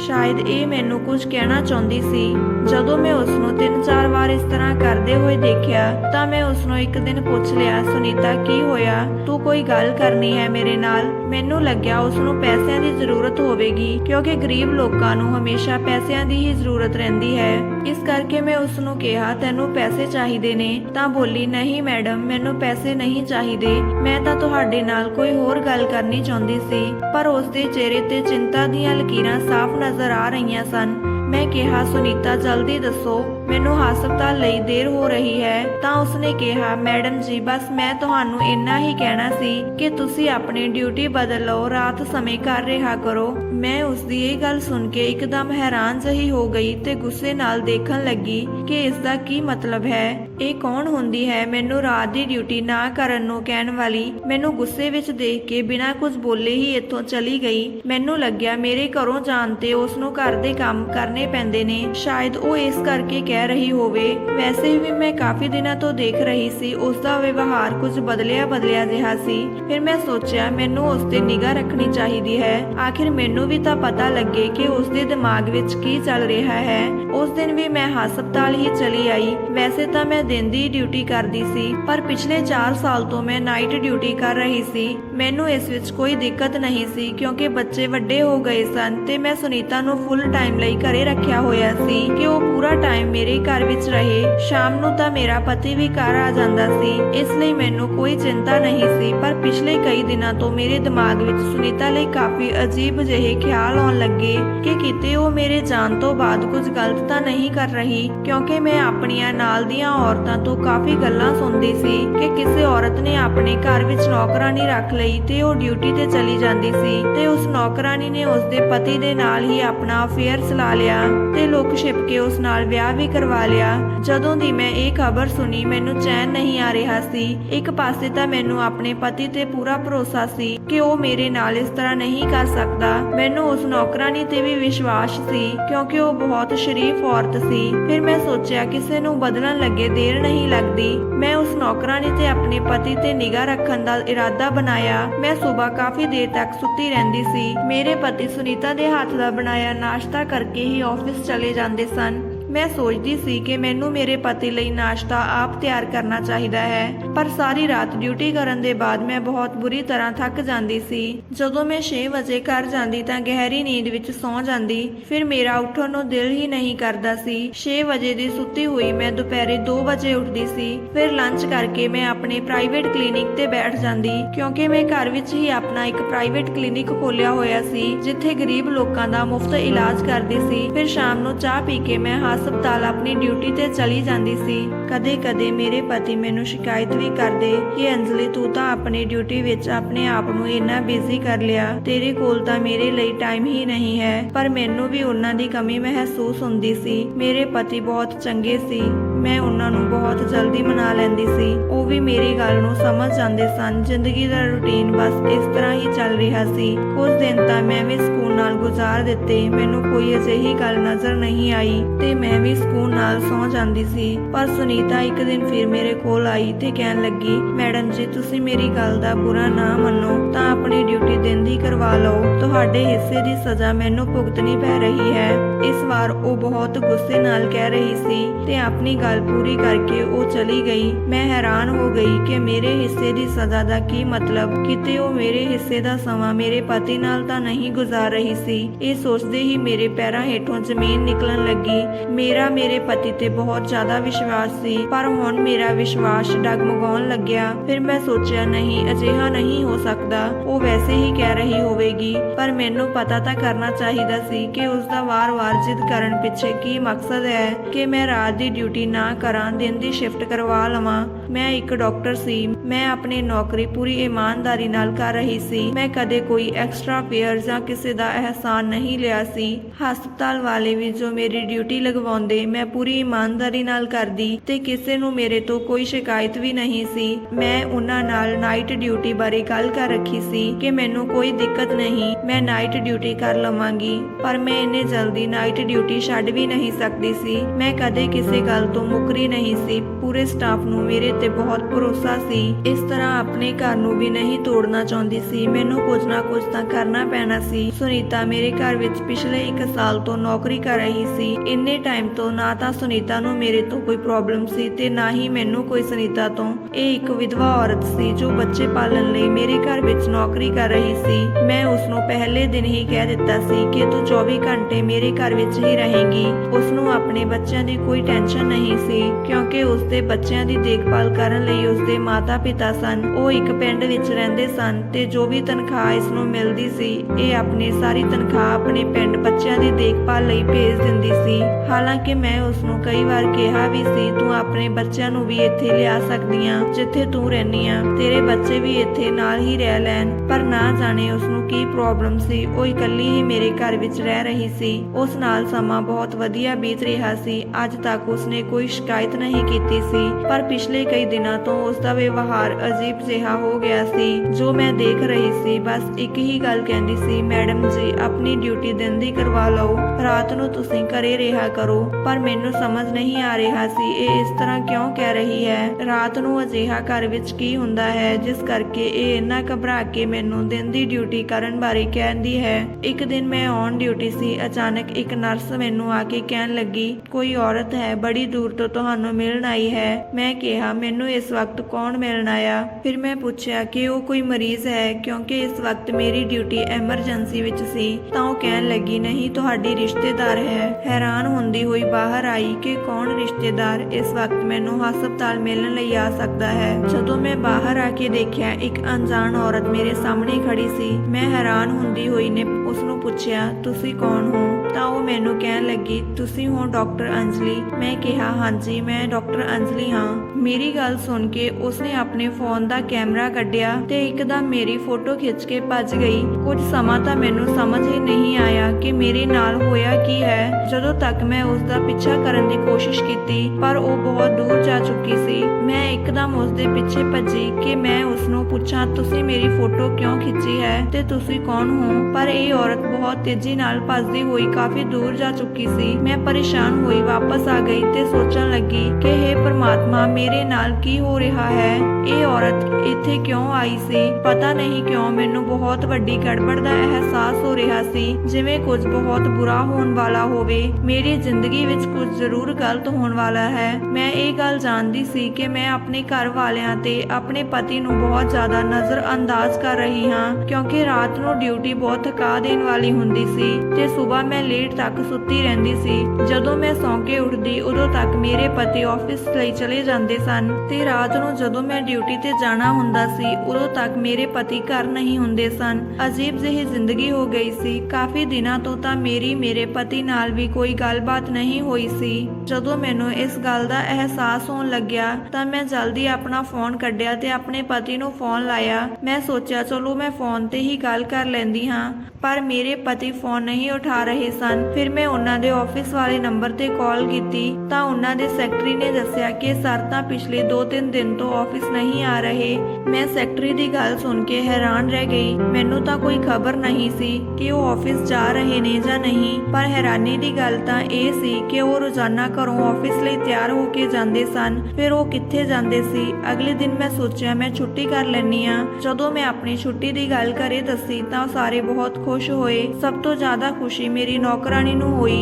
ਸ਼ਾਇਦ ਇਹ ਮੈਨੂੰ ਕੁਝ ਕਹਿਣਾ ਚਾਹੁੰਦੀ ਸੀ। ਜਦੋਂ ਮੈਂ ਉਸ ਨੂੰ ਤਿੰਨ ਚਾਰ ਵਾਰ ਇਸ ਤਰ੍ਹਾਂ ਕਰਦੇ ਹੋਏ ਦੇਖਿਆ, ਤਾਂ ਮੈਂ ਉਸ ਨੂੰ ਇੱਕ ਦਿਨ ਪੁੱਛ ਲਿਆ, ਸੁਨੀਤਾ, ਕੀ ਹੋਇਆ? ਤੂੰ ਕੋਈ ਗੱਲ ਕਰਨੀ ਹੈ ਮੇਰੇ ਨਾਲ? ਮੈਨੂੰ ਲੱਗਿਆ ਉਸ ਨੂੰ ਪੈਸਿਆਂ ਦੀ ਜ਼ਰੂਰਤ ਹੋਵੇਗੀ, ਕਿਉਂਕਿ ਗਰੀਬ ਲੋਕਾਂ ਨੂੰ ਹਮੇਸ਼ਾ ਪੈਸਿਆਂ ਦੀ ਹੀ ਜ਼ਰੂਰਤ ਰਹਿੰਦੀ ਹੈ। ਇਸ ਕਰਕੇ ਮੈਂ ਉਸ ਨੂੰ ਕਿਹਾ, ਤੈਨੂੰ ਪੈਸੇ ਚਾਹੀਦੇ ਨੇ? ਤਾਂ ਬੋਲੀ, ਨਹੀਂ ਮੈਡਮ, ਮੈਨੂੰ ਪੈਸੇ ਨਹੀਂ ਚਾਹੀਦੇ। ਮੈਂ ਤਾਂ ਤੁਹਾਡੇ ਨਾਲ ਕੋਈ ਹੋਰ ਗੱਲ ਕਰਨੀ ਚਾਹੁੰਦੀ ਸੀ, ਪਰ ਉਸ ਦੇ ਚਿਹਰੇ ਤੇ ਚਿੰਤਾ ਦੀਆਂ ਲਕੀਰਾਂ ਸਾਫ਼ ਨਜ਼ਰ ਆ ਰਹੀਆਂ ਸਨ। ਮੈਂ ਕਿਹਾ, ਸੁਨੀਤਾ, ਜਲਦੀ ਦੱਸੋ ਮੈਨੂੰ ਹਸਪਤਾਲ ਲਈ ਦੇਰ ਹੋ ਰਹੀ ਹੈ, ਤਾਂ ਉਸਨੇ ਕਿਹਾ, ਮੈਡਮ ਜੀ, ਬਸ ਮੈਂ ਤੁਹਾਨੂੰ ਇੰਨਾ ਹੀ ਕਹਿਣਾ ਸੀ ਕਿ ਤੁਸੀਂ ਆਪਣੀ ਡਿਊਟੀ ਬਦਲ ਲਓ, ਰਾਤ ਸਮੇਂ ਕਰ ਰਿਹਾ ਕਰੋ। ਮੈਂ ਉਸ ਦੀ ਇਹ ਗੱਲ ਸੁਣ ਕੇ ਇੱਕਦਮ ਹੈਰਾਨ ਜਹੀ ਹੋ ਗਈ ਤੇ ਗੁੱਸੇ ਨਾਲ ਦੇਖਣ ਲੱਗੀ ਕਿ ਇਸ ਦਾ ਕੀ ਮਤਲਬ ਹੈ। ਇਹ ਕੌਣ ਹੁੰਦੀ ਹੈ ਮੈਨੂੰ ਰਾਤ ਦੀ ਡਿਊਟੀ ਨਾ ਕਰਨ ਨੂੰ ਕਹਿਣ ਵਾਲੀ? ਮੈਨੂੰ ਗੁੱਸੇ ਵਿੱਚ ਦੇਖ ਕੇ ਬਿਨਾਂ ਕੁਝ ਬੋਲੇ ਹੀ ਇੱਥੋਂ ਚਲੀ ਗਈ। ਮੈਨੂੰ ਲੱਗਿਆ ਮੇਰੇ ਘਰੋਂ ਜਾਣ ਤੇ ਉਸ ਨੂੰ ਘਰ ਦੇ ਕੰਮ ਕਰਨੇ ਪੈਂਦੇ ਨੇ। ਸ਼ਾਇਦ ਉਹ ਇਸ ਕਰਕੇ ਕਹਿ ਰਹੀ ਹੋਵੇ, ਵੈਸੇ ਵੀ ਮੈਂ ਕਾਫੀ ਦਿਨਾਂ ਤੋਂ ਦੇਖ ਰਹੀ ਸੀ ਉਸ ਦਾ ਵਿਵਹਾਰ ਕੁਝ ਬਦਲਿਆ ਬਦਲਿਆ ਜਿਹਾ ਸੀ। ਫਿਰ ਮੈਂ ਸੋਚਿਆ, ਮੈਨੂੰ ਉਸ ਤੇ ਨਿਗਾਹ ਰੱਖਣੀ ਚਾਹੀਦੀ ਹੈ। ਆਖਿਰ ਮੈਨੂੰ ਵੀ ਤਾਂ ਪਤਾ ਲੱਗੇ ਕਿ ਉਸ ਦੇ ਦਿਮਾਗ ਵਿੱਚ ਕੀ ਚੱਲ ਰਿਹਾ ਹੈ। ਉਸ ਦਿਨ ਵੀ ਮੈਂ ਹਸਪਤਾਲ ਹੀ ਚਲੀ ਆਈ। ਵੈਸੇ ਤਾਂ ਮੈਂ ਦਿਨ ਦੀ ਡਿਊਟੀ ਕਰਦੀ ਸੀ, ਪਰ ਪਿਛਲੇ 4 ਸਾਲ ਤੋਂ ਮੈਂ ਨਾਈਟ ਡਿਊਟੀ ਕਰ ਰਹੀ ਸੀ। ਮੈਨੂੰ ਇਸ ਵਿੱਚ ਕੋਈ ਦਿੱਕਤ ਨਹੀਂ ਸੀ, ਕਿਉਂਕਿ ਬੱਚੇ ਵੱਡੇ ਹੋ ਗਏ ਸਨ ਤੇ ਮੈਂ ਸੁਨੀਤਾ ਨੂੰ ਫੁੱਲ ਟਾਈਮ ਲਈ ਘਰੇ ਰੱਖਿਆ ਹੋਇਆ ਸੀ ਕਿ ਉਹ ਪੂਰਾ ਟਾਈਮ ਮੇਰੇ ਘਰ ਵਿੱਚ ਰਹੇ, ਸ਼ਾਮ ਨੂੰ ਤਾਂ ਮੇਰਾ ਪਤੀ ਵੀ ਘਰ ਆ ਜਾਂਦਾ ਸੀ। ਇਸ ਲਈ ਮੈਨੂੰ ਕੋਈ ਚਿੰਤਾ ਨਹੀਂ ਸੀ, ਪਰ ਪਿਛਲੇ ਕਈ ਦਿਨਾਂ ਤੋਂ ਮੇਰੇ ਦਿਮਾਗ ਵਿੱਚ ਸੁਨੀਤਾ ਲਈ ਕਾਫੀ ਅਜੀਬ ਜਿਹੇ ਖਿਆਲ ਆਉਣ ਲੱਗੇ ਕਿ ਕਿਤੇ ਉਹ ਮੇਰੇ ਜਾਣ ਤੋਂ ਬਾਅਦ ਕੁਝ ਗਲਤ ਤਾਂ ਨਹੀਂ ਕਰ ਰਹੀ, ਕਿਉਂਕਿ ਮੈਂ ਆਪਣੀਆਂ ਨਾਲ ਦੀਆਂ ਔਰਤਾਂ ਤੋਂ ਕਾਫੀ ਗੱਲਾਂ ਸੁਣਦੀ ਸੀ ਕਿ ਕਿਸੇ ਔਰਤ ਨੇ ਆਪਣੇ ਘਰ ਵਿੱਚ ਨੌਕਰਾਨੀ ਰੱਖ ਲਈ ਤੇ ਉਹ ਡਿਊਟੀ ਤੇ ਚਲੀ ਜਾਂਦੀ ਸੀ ਤੇ ਉਸ ਨੌਕਰਾਨੀ ਨੇ ਉਸ ਦੇ ਪਤੀ ਦੇ ਨਾਲ ਹੀ ਆਪਣਾ ਅਫੇਅਰ ਚਲਾ ਲਿਆ ਤੇ ਲੁੱਕ ਛਿਪ ਕੇ ਉਸ ਨਾਲ ਵਿਆਹ ਵੀ ਕਰਵਾ ਲਿਆ। ਜਦੋਂ ਦੀ ਮੈਂ ਇਹ ਖਬਰ ਸੁਣੀ, ਮੈਨੂੰ ਚੈਨ ਨਹੀਂ ਆ ਰਿਹਾ ਸੀ। ਇੱਕ ਪਾਸੇ ਤਾਂ ਮੈਨੂੰ ਆਪਣੇ ਪਤੀ ਤੇ ਪੂਰਾ ਭਰੋਸਾ ਸੀ ਕਿ ਉਹ ਮੇਰੇ ਨਾਲ ਇਸ ਤਰ੍ਹਾਂ ਨਹੀਂ ਕਰ ਸਕਦਾ। ਮੈਨੂੰ ਉਸ ਨੌਕਰਾਨੀ ਤੇ ਵੀ ਵਿਸ਼ਵਾਸ ਸੀ, ਕਿਉਂਕਿ ਉਹ ਬਹੁਤ ਸ਼ਰੀਫ ਔਰਤ ਸੀ। ਫਿਰ ਮੈਂ ਸੋਚਿਆ, ਕਿਸੇ ਨੂੰ ਬਦਲਣ ਲੱਗੇ ਦੇਰ ਨਹੀਂ ਲੱਗਦੀ। ਮੈਂ ਉਸ ਨੌਕਰਾਨੀ ਤੇ ਆਪਣੇ ਪਤੀ ਤੇ ਨਿਗਾਹ ਰੱਖਣ ਦਾ ਇਰਾਦਾ ਬਣਾਇਆ। ਮੈਂ ਸਵੇਰ ਕਾਫੀ ਦੇਰ ਤੱਕ ਸੁੱਤੀ ਰਹਿੰਦੀ ਸੀ। ਮੇਰੇ ਪਤੀ ਸੁਨੀਤਾ ਦੇ ਹੱਥ ਦਾ ਬਣਾਇਆ ਨਾਸ਼ਤਾ ਕਰਕੇ ਹੀ ਆਫਿਸ ਚਲੇ ਜਾਂਦੇ ਸਨ। ਮੈਂ ਸੋਚਦੀ ਸੀ ਕਿ ਮੈਨੂੰ ਮੇਰੇ ਪਤੀ ਲਈ ਨਾਸ਼ਤਾ ਆਪ ਤਿਆਰ ਕਰਨਾ ਚਾਹੀਦਾ ਹੈ, ਪਰ ਸਾਰੀ ਰਾਤ ਡਿਊਟੀ ਕਰਨ ਦੇ ਬਾਅਦ ਮੈਂ ਬਹੁਤ ਬੁਰੀ ਤਰ੍ਹਾਂ ਥੱਕ ਜਾਂਦੀ ਸੀ। ਜਦੋਂ ਮੈਂ 6 ਵਜੇ ਘਰ ਜਾਂਦੀ ਤਾਂ ਗਹਿਰੀ ਨੀਂਦ ਵਿੱਚ ਸੌਂ ਜਾਂਦੀ, ਫਿਰ ਮੇਰਾ ਉੱਠਣ ਨੂੰ ਦਿਲ ਹੀ ਨਹੀਂ ਕਰਦਾ ਸੀ। 6 ਵਜੇ ਦੀ ਸੁੱਤੀ ਹੋਈ ਮੈਂ ਦੁਪਹਿਰੇ 2 ਵਜੇ ਉੱਠਦੀ ਸੀ, ਫਿਰ ਲੰਚ ਕਰਕੇ ਮੈਂ ਆਪਣੇ ਪ੍ਰਾਈਵੇਟ ਕਲੀਨਿਕ ਤੇ ਬੈਠ ਜਾਂਦੀ, ਕਿਉਂਕਿ ਮੈਂ ਘਰ ਵਿੱਚ ਹੀ ਆਪਣਾ ਇੱਕ ਪ੍ਰਾਈਵੇਟ ਕਲੀਨਿਕ ਖੋਲਿਆ ਹੋਇਆ ਸੀ, ਜਿੱਥੇ ਗਰੀਬ ਲੋਕਾਂ ਦਾ ਮੁਫਤ ਇਲਾਜ ਕਰਦੀ ਸੀ। ਫਿਰ ਸ਼ਾਮ ਨੂੰ ਚਾਹ ਪੀ ਕੇ ਮੈਂ ਹਾਸ ਹਸਪਤਾਲ ਆਪਣੀ ਡਿਊਟੀ ਤੇ ਚਲੀ ਜਾਂਦੀ ਸੀ। ਕਦੇ-ਕਦੇ ਮੇਰੇ ਪਤੀ ਮੈਨੂੰ ਸ਼ਿਕਾਇਤ ਵੀ ਕਰਦੇ ਕਿ, ਅੰਜਲੀ, ਤੂੰ ਤਾਂ ਆਪਣੀ ਡਿਊਟੀ ਵਿੱਚ ਆਪਣੇ ਆਪ ਨੂੰ ਇੰਨਾ ਬਿਜ਼ੀ ਕਰ ਲਿਆ। ਤੇਰੇ ਕੋਲ ਤਾਂ ਮੇਰੇ ਲਈ ਟਾਈਮ ਹੀ ਨਹੀਂ ਹੈ। ਪਰ ਮੈਨੂੰ ਵੀ ਉਹਨਾਂ ਦੀ ਕਮੀ ਮਹਿਸੂਸ ਹੁੰਦੀ ਸੀ। ਮੇਰੇ ਪਤੀ ਬਹੁਤ ਚੰਗੇ ਸੀ। ਮੈਂ ਉਹਨਾਂ ਨੂੰ ਬਹੁਤ ਜਲਦੀ ਮਨਾ ਲੈਂਦੀ ਸੀ। ਉਹ ਵੀ ਮੇਰੀ ਗੱਲ ਨੂੰ ਸਮਝ ਜਾਂਦੇ ਸਨ। ਜ਼ਿੰਦਗੀ ਦਾ ਰੁਟੀਨ ਬਸ ਇਸ ਤਰ੍ਹਾਂ ਹੀ ਚੱਲ ਰਿਹਾ ਸੀ। ਕੁਝ ਦਿਨ ਤਾਂ ਮੈਂ ਵੀ ਸਕੂਲ ਸਕੂਨ ਨਾਲ ਗੁਜ਼ਾਰ ਦਿੱਤੇ। ਮੈਨੂੰ ਕੋਈ ਅਜਿਹੀ ਗੱਲ ਨਜ਼ਰ ਨਹੀਂ ਆਈ ਤੇ ਮੈਂ ਵੀ ਸਕੂਨ ਨਾਲ ਸੌਂ ਜਾਂਦੀ ਸੀ। ਪਰ ਸੁਨੀਤਾ ਇੱਕ ਦਿਨ ਫਿਰ ਮੇਰੇ ਕੋਲ ਆਈ ਤੇ ਕਹਿਣ ਲੱਗੀ, ਮੈਡਮ ਜੀ, ਤੁਸੀਂ ਮੇਰੀ ਗੱਲ ਦਾ ਬੁਰਾ ਨਾ ਮੰਨੋ, ਤਾਂ ਆਪਣੀ ਡਿਊਟੀ ਦਿਨ ਦੀ ਕਰਵਾ ਲਓ। ਤੁਹਾਡੇ ਹਿੱਸੇ ਦੀ ਸਜ਼ਾ ਮੈਨੂੰ ਭੁਗਤਣੀ ਪੈ ਰਹੀ ਹੈ। ਇਸ ਵਾਰ ਉਹ ਬਹੁਤ ਗੁੱਸੇ ਨਾਲ ਕਹਿ ਰਹੀ ਸੀ ਤੇ ਆਪਣੀ ਗੱਲ ਪੂਰੀ ਕਰਕੇ ਉਹ ਚਲੀ ਗਈ। ਮੈਂ ਹੈਰਾਨ ਹੋ ਗਈ ਕਿ ਮੇਰੇ ਹਿੱਸੇ ਦੀ ਸਜ਼ਾ ਦਾ ਕੀ ਮਤਲਬ? ਕਿਤੇ ਉਹ ਮੇਰੇ ਹਿੱਸੇ ਦਾ ਸਮਾਂ ਮੇਰੇ ਪਤੀ ਨਾਲ ਤਾਂ ਨਹੀਂ ਗੁਜ਼ਾਰ ਰਹੀ ਸੀ। ਇਹ ਸੋਚਦੇ ਹੀ ਮੇਰੇ ਪੈਰਾਂ ਹੇਠੋਂ ਜ਼ਮੀਨ ਨਿਕਲਣ ਲੱਗੀ। ਮੇਰਾ, ਮੇਰੇ ਪਤੀ ਤੇ ਬਹੁਤ ਜ਼ਿਆਦਾ ਵਿਸ਼ਵਾਸ ਸੀ, ਪਰ ਹੁਣ ਮੇਰਾ ਵਿਸ਼ਵਾਸ ਡਗਮਗਾਉਣ ਲੱਗਿਆ। ਫਿਰ ਮੈਂ ਸੋਚਿਆ, ਨਹੀਂ, ਅਜਿਹਾ ਨਹੀਂ ਹੋ ਸਕਦਾ। ਉਹ ਵੈਸੇ ਹੀ ਕਹਿ ਰਹੀ ਹੋਵੇਗੀ, ਪਰ ਮੈਨੂੰ ਪਤਾ ਤਾਂ ਕਰਨਾ ਚਾਹੀਦਾ ਸੀ ਕਿ ਉਸ ਦਾ ਵਾਰ-ਵਾਰ ਜਿੱਦ ਕਰਨ ਪਿੱਛੇ ਕੀ ਮਕਸਦ ਹੈ। ਕਿ ਮੈਂ ਰਾਤ ਦੀ ਡਿਊਟੀ ਨਾ ਕਰਾਂ, ਦਿਨ ਦੀ ਸ਼ਿਫਟ ਕਰਵਾ ਲਵਾਂ। ਮੈਂ ਇੱਕ ਡਾਕਟਰ ਸੀ। ਮੈਂ ਆਪਣੀ ਨੌਕਰੀ ਪੂਰੀ ਇਮਾਨਦਾਰੀ ਨਾਲ ਕਰ ਰਹੀ ਸੀ। ਮੈਂ ਕਦੇ ਕੋਈ ਐਕਸਟਰਾ ਪੇਅਰ ਜਾਂ ਕਿਸੇ ਦਾ ਅਹਿਸਾਨ ਨਹੀਂ ਲਿਆ ਸੀ। ਹਸਪਤਾਲ ਵਾਲੇ ਵੀ ਜੋ ਮੇਰੀ ਡਿਊਟੀ ਲਗਵਾਉਂਦੇ, ਮੈਂ ਪੂਰੀ ਇਮਾਨਦਾਰੀ ਨਾਲ ਕਰਦੀ ਤੇ ਕਿਸੇ ਨੂੰ ਮੇਰੇ ਤੋਂ ਕੋਈ ਸ਼ਿਕਾਇਤ ਵੀ ਨਹੀਂ ਸੀ। ਮੈਂ ਉਹਨਾਂ ਨਾਲ ਨਾਈਟ ਡਿਊਟੀ ਬਾਰੇ ਗੱਲ ਕਰ ਰੱਖੀ ਸੀ ਕਿ ਮੈਨੂੰ ਕੋਈ ਦਿੱਕਤ ਨਹੀਂ, ਮੈਂ ਨਾਈਟ ਡਿਊਟੀ ਕਰ ਲਵਾਂਗੀ। ਪਰ ਮੈਂ ਇੰਨੇ ਜਲਦੀ ਨਾਈਟ ਡਿਊਟੀ ਛੱਡ ਵੀ ਨਹੀਂ ਸਕਦੀ ਸੀ। ਮੈਂ ਕਦੇ ਕਿਸੇ ਗੱਲ ਤੋਂ ਮੁਕਰੀ ਨਹੀਂ ਸੀ। ਪੂਰੇ ਸਟਾਫ ਨੂੰ ਮੇਰੇ ਤੇ ਬਹੁਤ ਭਰੋਸਾ ਸੀ। ਇਸ ਤਰ੍ਹਾਂ ਆਪਣੇ ਘਰ ਨੂੰ ਵੀ ਨਹੀਂ ਤੋੜਨਾ ਚਾਹੁੰਦੀ ਸੀ। ਮੈਨੂੰ ਕੁਝ ਨਾ ਕੁਝ ਤਾਂ ਕਰਨਾ ਪੈਣਾ ਸੀ। ਸੁਨੀਤਾ ਮੇਰੇ ਘਰ ਵਿੱਚ ਪਿਛਲੇ 1 ਸਾਲ ਤੋਂ ਨੌਕਰੀ ਕਰ ਰਹੀ ਸੀ। ਇੰਨੇ ਟਾਈਮ ਤੋਂ ਨਾ ਤਾਂ ਸੁਨੀਤਾ ਨੂੰ ਮੇਰੇ ਤੋਂ ਕੋਈ ਪ੍ਰੋਬਲਮ ਸੀ ਤੇ ਨਾ ਹੀ ਮੈਨੂੰ ਕੋਈ ਸੁਨੀਤਾ ਤੋਂ। ਇਹ ਇੱਕ ਵਿਧਵਾ ਔਰਤ ਸੀ ਜੋ ਬੱਚੇ ਪਾਲਣ ਲਈ ਮੇਰੇ ਘਰ ਵਿੱਚ ਨੌਕਰੀ ਕਰ ਰਹੀ ਸੀ। ਮੈਂ ਉਸ ਨੂੰ ਪਹਿਲੇ ਦਿਨ ਹੀ ਕਹਿ ਦਿੱਤਾ ਸੀ ਕਿ ਤੂੰ 24 ਘੰਟੇ ਮੇਰੇ ਘਰ ਵਿੱਚ ਹੀ ਰਹੇਂਗੀ। ਉਸ ਨੂੰ ਆਪਣੇ ਬੱਚਿਆਂ ਦੀ ਕੋਈ ਟੈਨਸ਼ਨ ਨਹੀਂ ਸੀ, ਕਿਉਂਕਿ ਉਸ ਦੇ ਬੱਚਿਆਂ ਦੀ ਦੇਖਭਾਲ ਕਰਨ ਲਈ ਉਸਦੇ ਮਾਤਾ-ਪਿਤਾ ਸਨ। ਉਹ ਇੱਕ ਪਿੰਡ ਵਿੱਚ ਰਹਿੰਦੇ ਸਨ ਤੇ ਜੋ ਵੀ ਤਨਖਾਹ ਇਸ ਨੂੰ ਮਿਲਦੀ ਸੀ, ਇਹ ਆਪਣੀ ਸਾਰੀ ਤਨਖਾਹ ਆਪਣੇ ਪਿੰਡ ਬੱਚਿਆਂ ਦੀ ਦੇਖਭਾਲ ਲਈ ਭੇਜ ਦਿੰਦੀ ਸੀ। ਹਾਲਾਂਕਿ ਮੈਂ ਉਸ ਨੂੰ ਕਈ ਵਾਰ ਕਿਹਾ ਵੀ ਸੀ, ਤੂੰ ਆਪਣੇ ਬੱਚਿਆਂ ਨੂੰ ਵੀ ਇੱਥੇ ਲਿਆ ਸਕਦੀ ਆਂ ਜਿੱਥੇ ਤੂੰ ਰਹਿੰਦੀ ਆਂ। ਤੇਰੇ ਬੱਚੇ ਵੀ ਇੱਥੇ ਨਾਲ ਹੀ ਰਹਿ ਲੈਣ। ਪਰ ਨਾ ਜਾਣੇ ਉਸ ਨੂੰ ਕੀ ਪ੍ਰੋਬਲਮ ਸੀ। ਉਹ ਇਕੱਲੀ ਹੀ ਮੇਰੇ ਘਰ ਵਿੱਚ ਰਹਿ ਰਹੀ ਸੀ। ਉਸ ਨਾਲ ਸਮਾਂ ਬਹੁਤ ਵਧੀਆ ਬੀਤ ਰਿਹਾ ਸੀ। ਅੱਜ ਤੱਕ ਉਸਨੇ ਕੋਈ ਸ਼ਿਕਾਇਤ ਨਹੀਂ ਕੀਤੀ ਸੀ। ਪਰ ਪਿਛਲੇ ਕਈ ਦਿਨਾਂ ਤੋਂ ਉਸ ਦਾ ਵਿਵਹਾਰ ਅਜੀਬ ਜਿਹਾ ਹੋ ਗਿਆ ਸੀ, ਜੋ ਮੈਂ ਦੇਖ ਰਹੀ ਸੀ। ਬਸ ਇੱਕ ਹੀ ਗੱਲ ਕਹਿੰਦੀ ਸੀ, ਮੈਡਮ ਜੀ, ਆਪਣੀ ਡਿਊਟੀ ਦਿਨ ਦੀ ਕਰਵਾ ਲਓ। ਰਾਤ ਨੂੰ ਤੁਸੀਂ ਘਰੇ ਰਿਹਾ ਕਰੋ। ਪਰ ਮੈਨੂੰ ਸਮਝ ਨਹੀਂ ਆ ਰਿਹਾ ਸੀ, ਇਹ ਇਸ ਤਰ੍ਹਾਂ ਕਿਉਂ ਕਹਿ ਰਹੀ ਹੈ? ਰਾਤ ਨੂੰ ਅਜਿਹਾ ਘਰ ਵਿੱਚ ਕੀ ਹੁੰਦਾ ਹੈ, ਜਿਸ ਕਰਕੇ ਇਹ ਇੰਨਾ ਘਬਰਾ ਕੇ ਮੈਨੂੰ ਦਿਨ ਦੀ ਡਿਊਟੀ ਕਰਨ ਬਾਰੇ ਕਹਿੰਦੀ ਹੈ। ਇੱਕ ਦਿਨ ਮੈਂ ਔਨ ਡਿਊਟੀ ਸੀ, ਅਚਾਨਕ ਇੱਕ ਨਰਸ ਮੈਨੂੰ ਆ ਕੇ ਕਹਿਣ ਲੱਗੀ, ਕੋਈ ਔਰਤ ਹੈ, ਬੜੀ ਦੂਰ ਤੋਂ ਤੁਹਾਨੂੰ ਮਿਲਣ ਆਈ ਹੈ। ਮੈਂ ਕਿਹਾ ਮੈਨੂੰ ਇਸ ਵਕਤ ਕੌਣ ਮਿਲਣ ਆਇਆ? ਫਿਰ ਮੈਂ ਪੁੱਛਿਆ ਕਿ ਉਹ ਕੋਈ ਮਰੀਜ਼ ਹੈ, ਕਿਉਂਕਿ ਇਸ ਵਕਤ ਮੇਰੀ ਡਿਊਟੀ ਐਮਰਜੈਂਸੀ ਵਿੱਚ ਸੀ। ਤਾਂ ਉਹ ਕਹਿਣ ਲੱਗੀ, ਨਹੀਂ, ਤੁਹਾਡੀ ਰਿਸ਼ਤੇਦਾਰ ਹੈ। ਹੈਰਾਨ ਹੁੰਦੀ ਹੋਈ ਬਾਹਰ ਆਈ ਕਿ ਕੌਣ ਰਿਸ਼ਤੇਦਾਰ ਇਸ ਵਕਤ ਮੈਨੂੰ ਹਸਪਤਾਲ ਮਿਲਣ ਲਈ ਆ ਸਕਦਾ ਹੈ। ਜਦੋਂ ਮੈਂ ਬਾਹਰ ਆ ਕੇ ਦੇਖਿਆ, ਇੱਕ ਅਣਜਾਣ ਔਰਤ ਮੇਰੇ ਸਾਹਮਣੇ ਖੜੀ ਸੀ। ਮੈਂ ਹੈਰਾਨ ਹੁੰਦੀ ਹੋਈ ਨੇ ਉਸ ਨੂੰ ਪੁੱਛਿਆ, ਤੁਸੀਂ ਕੌਣ ਹੋ? ਤਾਂ ਉਹ ਮੈਨੂੰ ਕਹਿਣ ਲੱਗੀ, ਤੁਸੀਂ ਹੋ ਡਾਕਟਰ ਅੰਜਲੀ। ਮੈਂ ਕਿਹਾ, ਹਾਂਜੀ, ਮੈਂ ਡਾਕਟਰ ਅੰਜਲੀ ਹਾਂ। ਮੇਰੀ ਗੱਲ ਸੁਣ ਕੇ ਉਸਨੇ ਆਪਣੇ ਫੋਨ ਦਾ ਕੈਮਰਾ ਕੱਢਿਆ ਤੇ ਇੱਕਦਮ ਮੇਰੀ ਫੋਟੋ ਖਿੱਚ ਕੇ ਭੱਜ ਗਈ। ਕੁਝ ਸਮਾਂ ਤਾਂ ਮੈਨੂੰ ਸਮਝ ਹੀ ਨਹੀਂ ਆਇਆ ਕਿ ਮੇਰੇ ਨਾਲ ਹੋਇਆ ਕੀ ਹੈ। ਜਦੋਂ ਤੱਕ ਮੈਂ ਉਸ ਦਾ ਪਿੱਛਾ ਕਰਨ ਦੀ ਕੋਸ਼ਿਸ਼ ਕੀਤੀ, ਪਰ ਉਹ ਬਹੁਤ ਦੂਰ ਜਾ ਚੁੱਕੀ ਸੀ। ਮੈਂ ਇੱਕਦਮ ਉਸ ਦੇ ਪਿੱਛੇ ਭੱਜੀ ਕਿ ਮੈਂ ਉਸ ਨੂੰ ਪੁੱਛਾਂ, ਤੁਸੀਂ ਮੇਰੀ ਫੋਟੋ ਕਿਉਂ ਖਿੱਚੀ ਹੈ ਤੇ ਤੁਸੀਂ ਕੌਣ ਹੋ? ਪਰ ਇਹ ਔਰਤ ਬਹੁਤ ਤੇਜ਼ੀ ਨਾਲ ਭੱਜਦੀ ਹੋਈ ਕਾਫੀ ਦੂਰ ਜਾ ਚੁੱਕੀ ਸੀ। ਮੈਂ ਪਰੇਸ਼ਾਨ ਹੋਈ ਵਾਪਸ ਆ ਗਈ ਤੇ ਸੋਚਣ ਲੱਗੀ ਕਿ हे ਪ੍ਰਮਾਤਮਾ, ਮੇਰੇ ਨਾਲ ਕੀ ਹੋ ਰਿਹਾ ਹੈ? ਇਹ ਔਰਤ ਇੱਥੇ ਕਿਉਂ ਆਈ ਸੀ? ਪਤਾ ਨਹੀਂ ਕਿਉਂ ਮੈਨੂੰ ਬਹੁਤ ਵੱਡੀ ਗੜਬੜ ਦਾ ਅਹਿਸਾਸ ਹੋ ਰਿਹਾ ਸੀ। ਜਿਵੇਂ ਕੁਝ ਬਹੁਤ ਬੁਰਾ ਹੋਣ ਵਾਲਾ ਹੋਵੇ, ਮੇਰੀ ਜ਼ਿੰਦਗੀ ਵਿੱਚ ਕੁਝ ਜ਼ਰੂਰ ਗਲਤ ਹੋਣ ਵਾਲਾ ਹੈ। ਮੈਂ ਇਹ ਗੱਲ ਜਾਣਦੀ ਸੀ ਕਿ ਮੈਂ ਆਪਣੇ ਘਰ ਵਾਲਿਆਂ ਤੇ ਆਪਣੇ ਪਤੀ ਨੂੰ ਬਹੁਤ ਜ਼ਿਆਦਾ ਨਜ਼ਰ ਅੰਦਾਜ਼ ਕਰ ਰਹੀ ਹਾਂ, ਕਿਉਂਕਿ ਰਾਤ ਨੂੰ ਡਿਊਟੀ ਬਹੁਤ ਥਕਾ ਦੇਣ ਵਾਲੀ ਹੁੰਦੀ ਸੀ ਤੇ ਸਵੇਰ ਮੈਂ ਲੇਟ ਤੱਕ ਸੁੱਤੀ ਰਹਿੰਦੀ ਸੀ। ਜਦੋਂ ਮੈਂ ਸੌਂ ਕੇ ਉੱਠਦੀ, ਉਦੋਂ ਤੱਕ ਮੇਰੇ ਪਤੀ ਆਫਿਸ ਲਈ ਚਲੇ ਜਾਂਦੇ ਸਨ ਤੇ ਰਾਤ ਨੂੰ ਜਦੋਂ ਮੈਂ ਡਿਊਟੀ ਤੇ ਜਾਣਾ ਹੁੰਦਾ ਸੀ, ਉਦੋਂ ਤੱਕ ਮੇਰੇ ਪਤੀ ਘਰ ਨਹੀਂ ਹੁੰਦੇ ਸਨ। ਅਜੀਬ ਜਿਹੀ ਜ਼ਿੰਦਗੀ ਹੋ ਗਈ ਸੀ। ਕਾਫੀ ਦਿਨਾਂ ਤੋਂ ਤਾਂ ਮੇਰੀ ਮੇਰੇ ਪਤੀ ਨਾਲ ਵੀ ਕੋਈ ਗੱਲਬਾਤ ਨਹੀਂ ਹੋਈ ਸੀ। ਜਦੋਂ ਮੈਨੂੰ ਇਸ ਗੱਲ ਦਾ ਅਹਿਸਾਸ ਹੋਣ ਲੱਗਿਆ, ਤਾਂ ਮੈਂ ਜਲਦੀ ਆਪਣਾ ਫੋਨ ਕੱਢਿਆ ਤੇ ਆਪਣੇ ਪਤੀ ਨੂੰ ਫੋਨ ਲਾਇਆ। ਮੈਂ ਸੋਚਿਆ, ਚਲੋ ਮੈਂ ਫੋਨ ਤੇ ਹੀ ਗੱਲ ਕਰ ਲੈਂਦੀ ਹਾਂ। ਪਰ ਮੇਰੇ ਪਤੀ ਫੋਨ ਨਹੀਂ ਉਠਾ ਰਹੇ ਸਨ। ਫਿਰ ਮੈਂ ਉਹਨਾਂ ਦੇ ਆਫਿਸ ਵਾਲੇ ਨੰਬਰ ਤੇ ਕਾਲ ਕੀਤੀ ਤਾਂ ਉਹਨਾਂ ਦੇ ਸੈਕਟਰੀ ਨੇ ਦੱਸਿਆ ਕਿ ਸਰ ਤਾਂ ਪਿਛਲੇ 2-3 ਦਿਨ ਤੋਂ ਆਫਿਸ ਨਹੀਂ ਆ ਰਹੇ। ਮੈਂ ਸੈਕਟਰੀ ਦੀ ਗੱਲ ਸੁਣ ਕੇ ਹੈਰਾਨ ਰਹਿ ਗਈ। ਮੈਨੂੰ ਤਾਂ ਕੋਈ ਖਬਰ ਨਹੀਂ ਸੀ ਕਿ ਉਹ ਆਫਿਸ ਜਾ ਰਹੇ ਨੇ ਜਾਂ ਨਹੀਂ, ਪਰ ਹੈਰਾਨੀ ਦੀ ਗੱਲ ਤਾਂ ਇਹ ਸੀ ਕਿ ਉਹ ਰੋਜ਼ਾਨਾ ਘਰੋਂ ਆਫਿਸ ਲਈ ਤਿਆਰ ਹੋ ਕੇ ਜਾਂਦੇ ਸਨ। ਫਿਰ ਉਹ ਕਿੱਥੇ ਜਾਂਦੇ ਸੀ? ਅਗਲੇ ਦਿਨ ਮੈਂ ਸੋਚਿਆ, ਮੈਂ ਛੁੱਟੀ ਕਰ ਲੈਣੀ ਆ ਜਦੋਂ ਮੈਂ ਆਪਣੀ ਛੁੱਟੀ ਦੀ ਗੱਲ ਘਰੇ ਦੱਸੀ ਤਾਂ ਸਾਰੇ ਬਹੁਤ ਖੁਸ਼ ਹੋਏ। ਸਭ ਤੋਂ ਜ਼ਿਆਦਾ ਖੁਸ਼ੀ ਮੇਰੀ ਨੌਕਰਾਨੀ ਨੂੰ ਹੋਈ,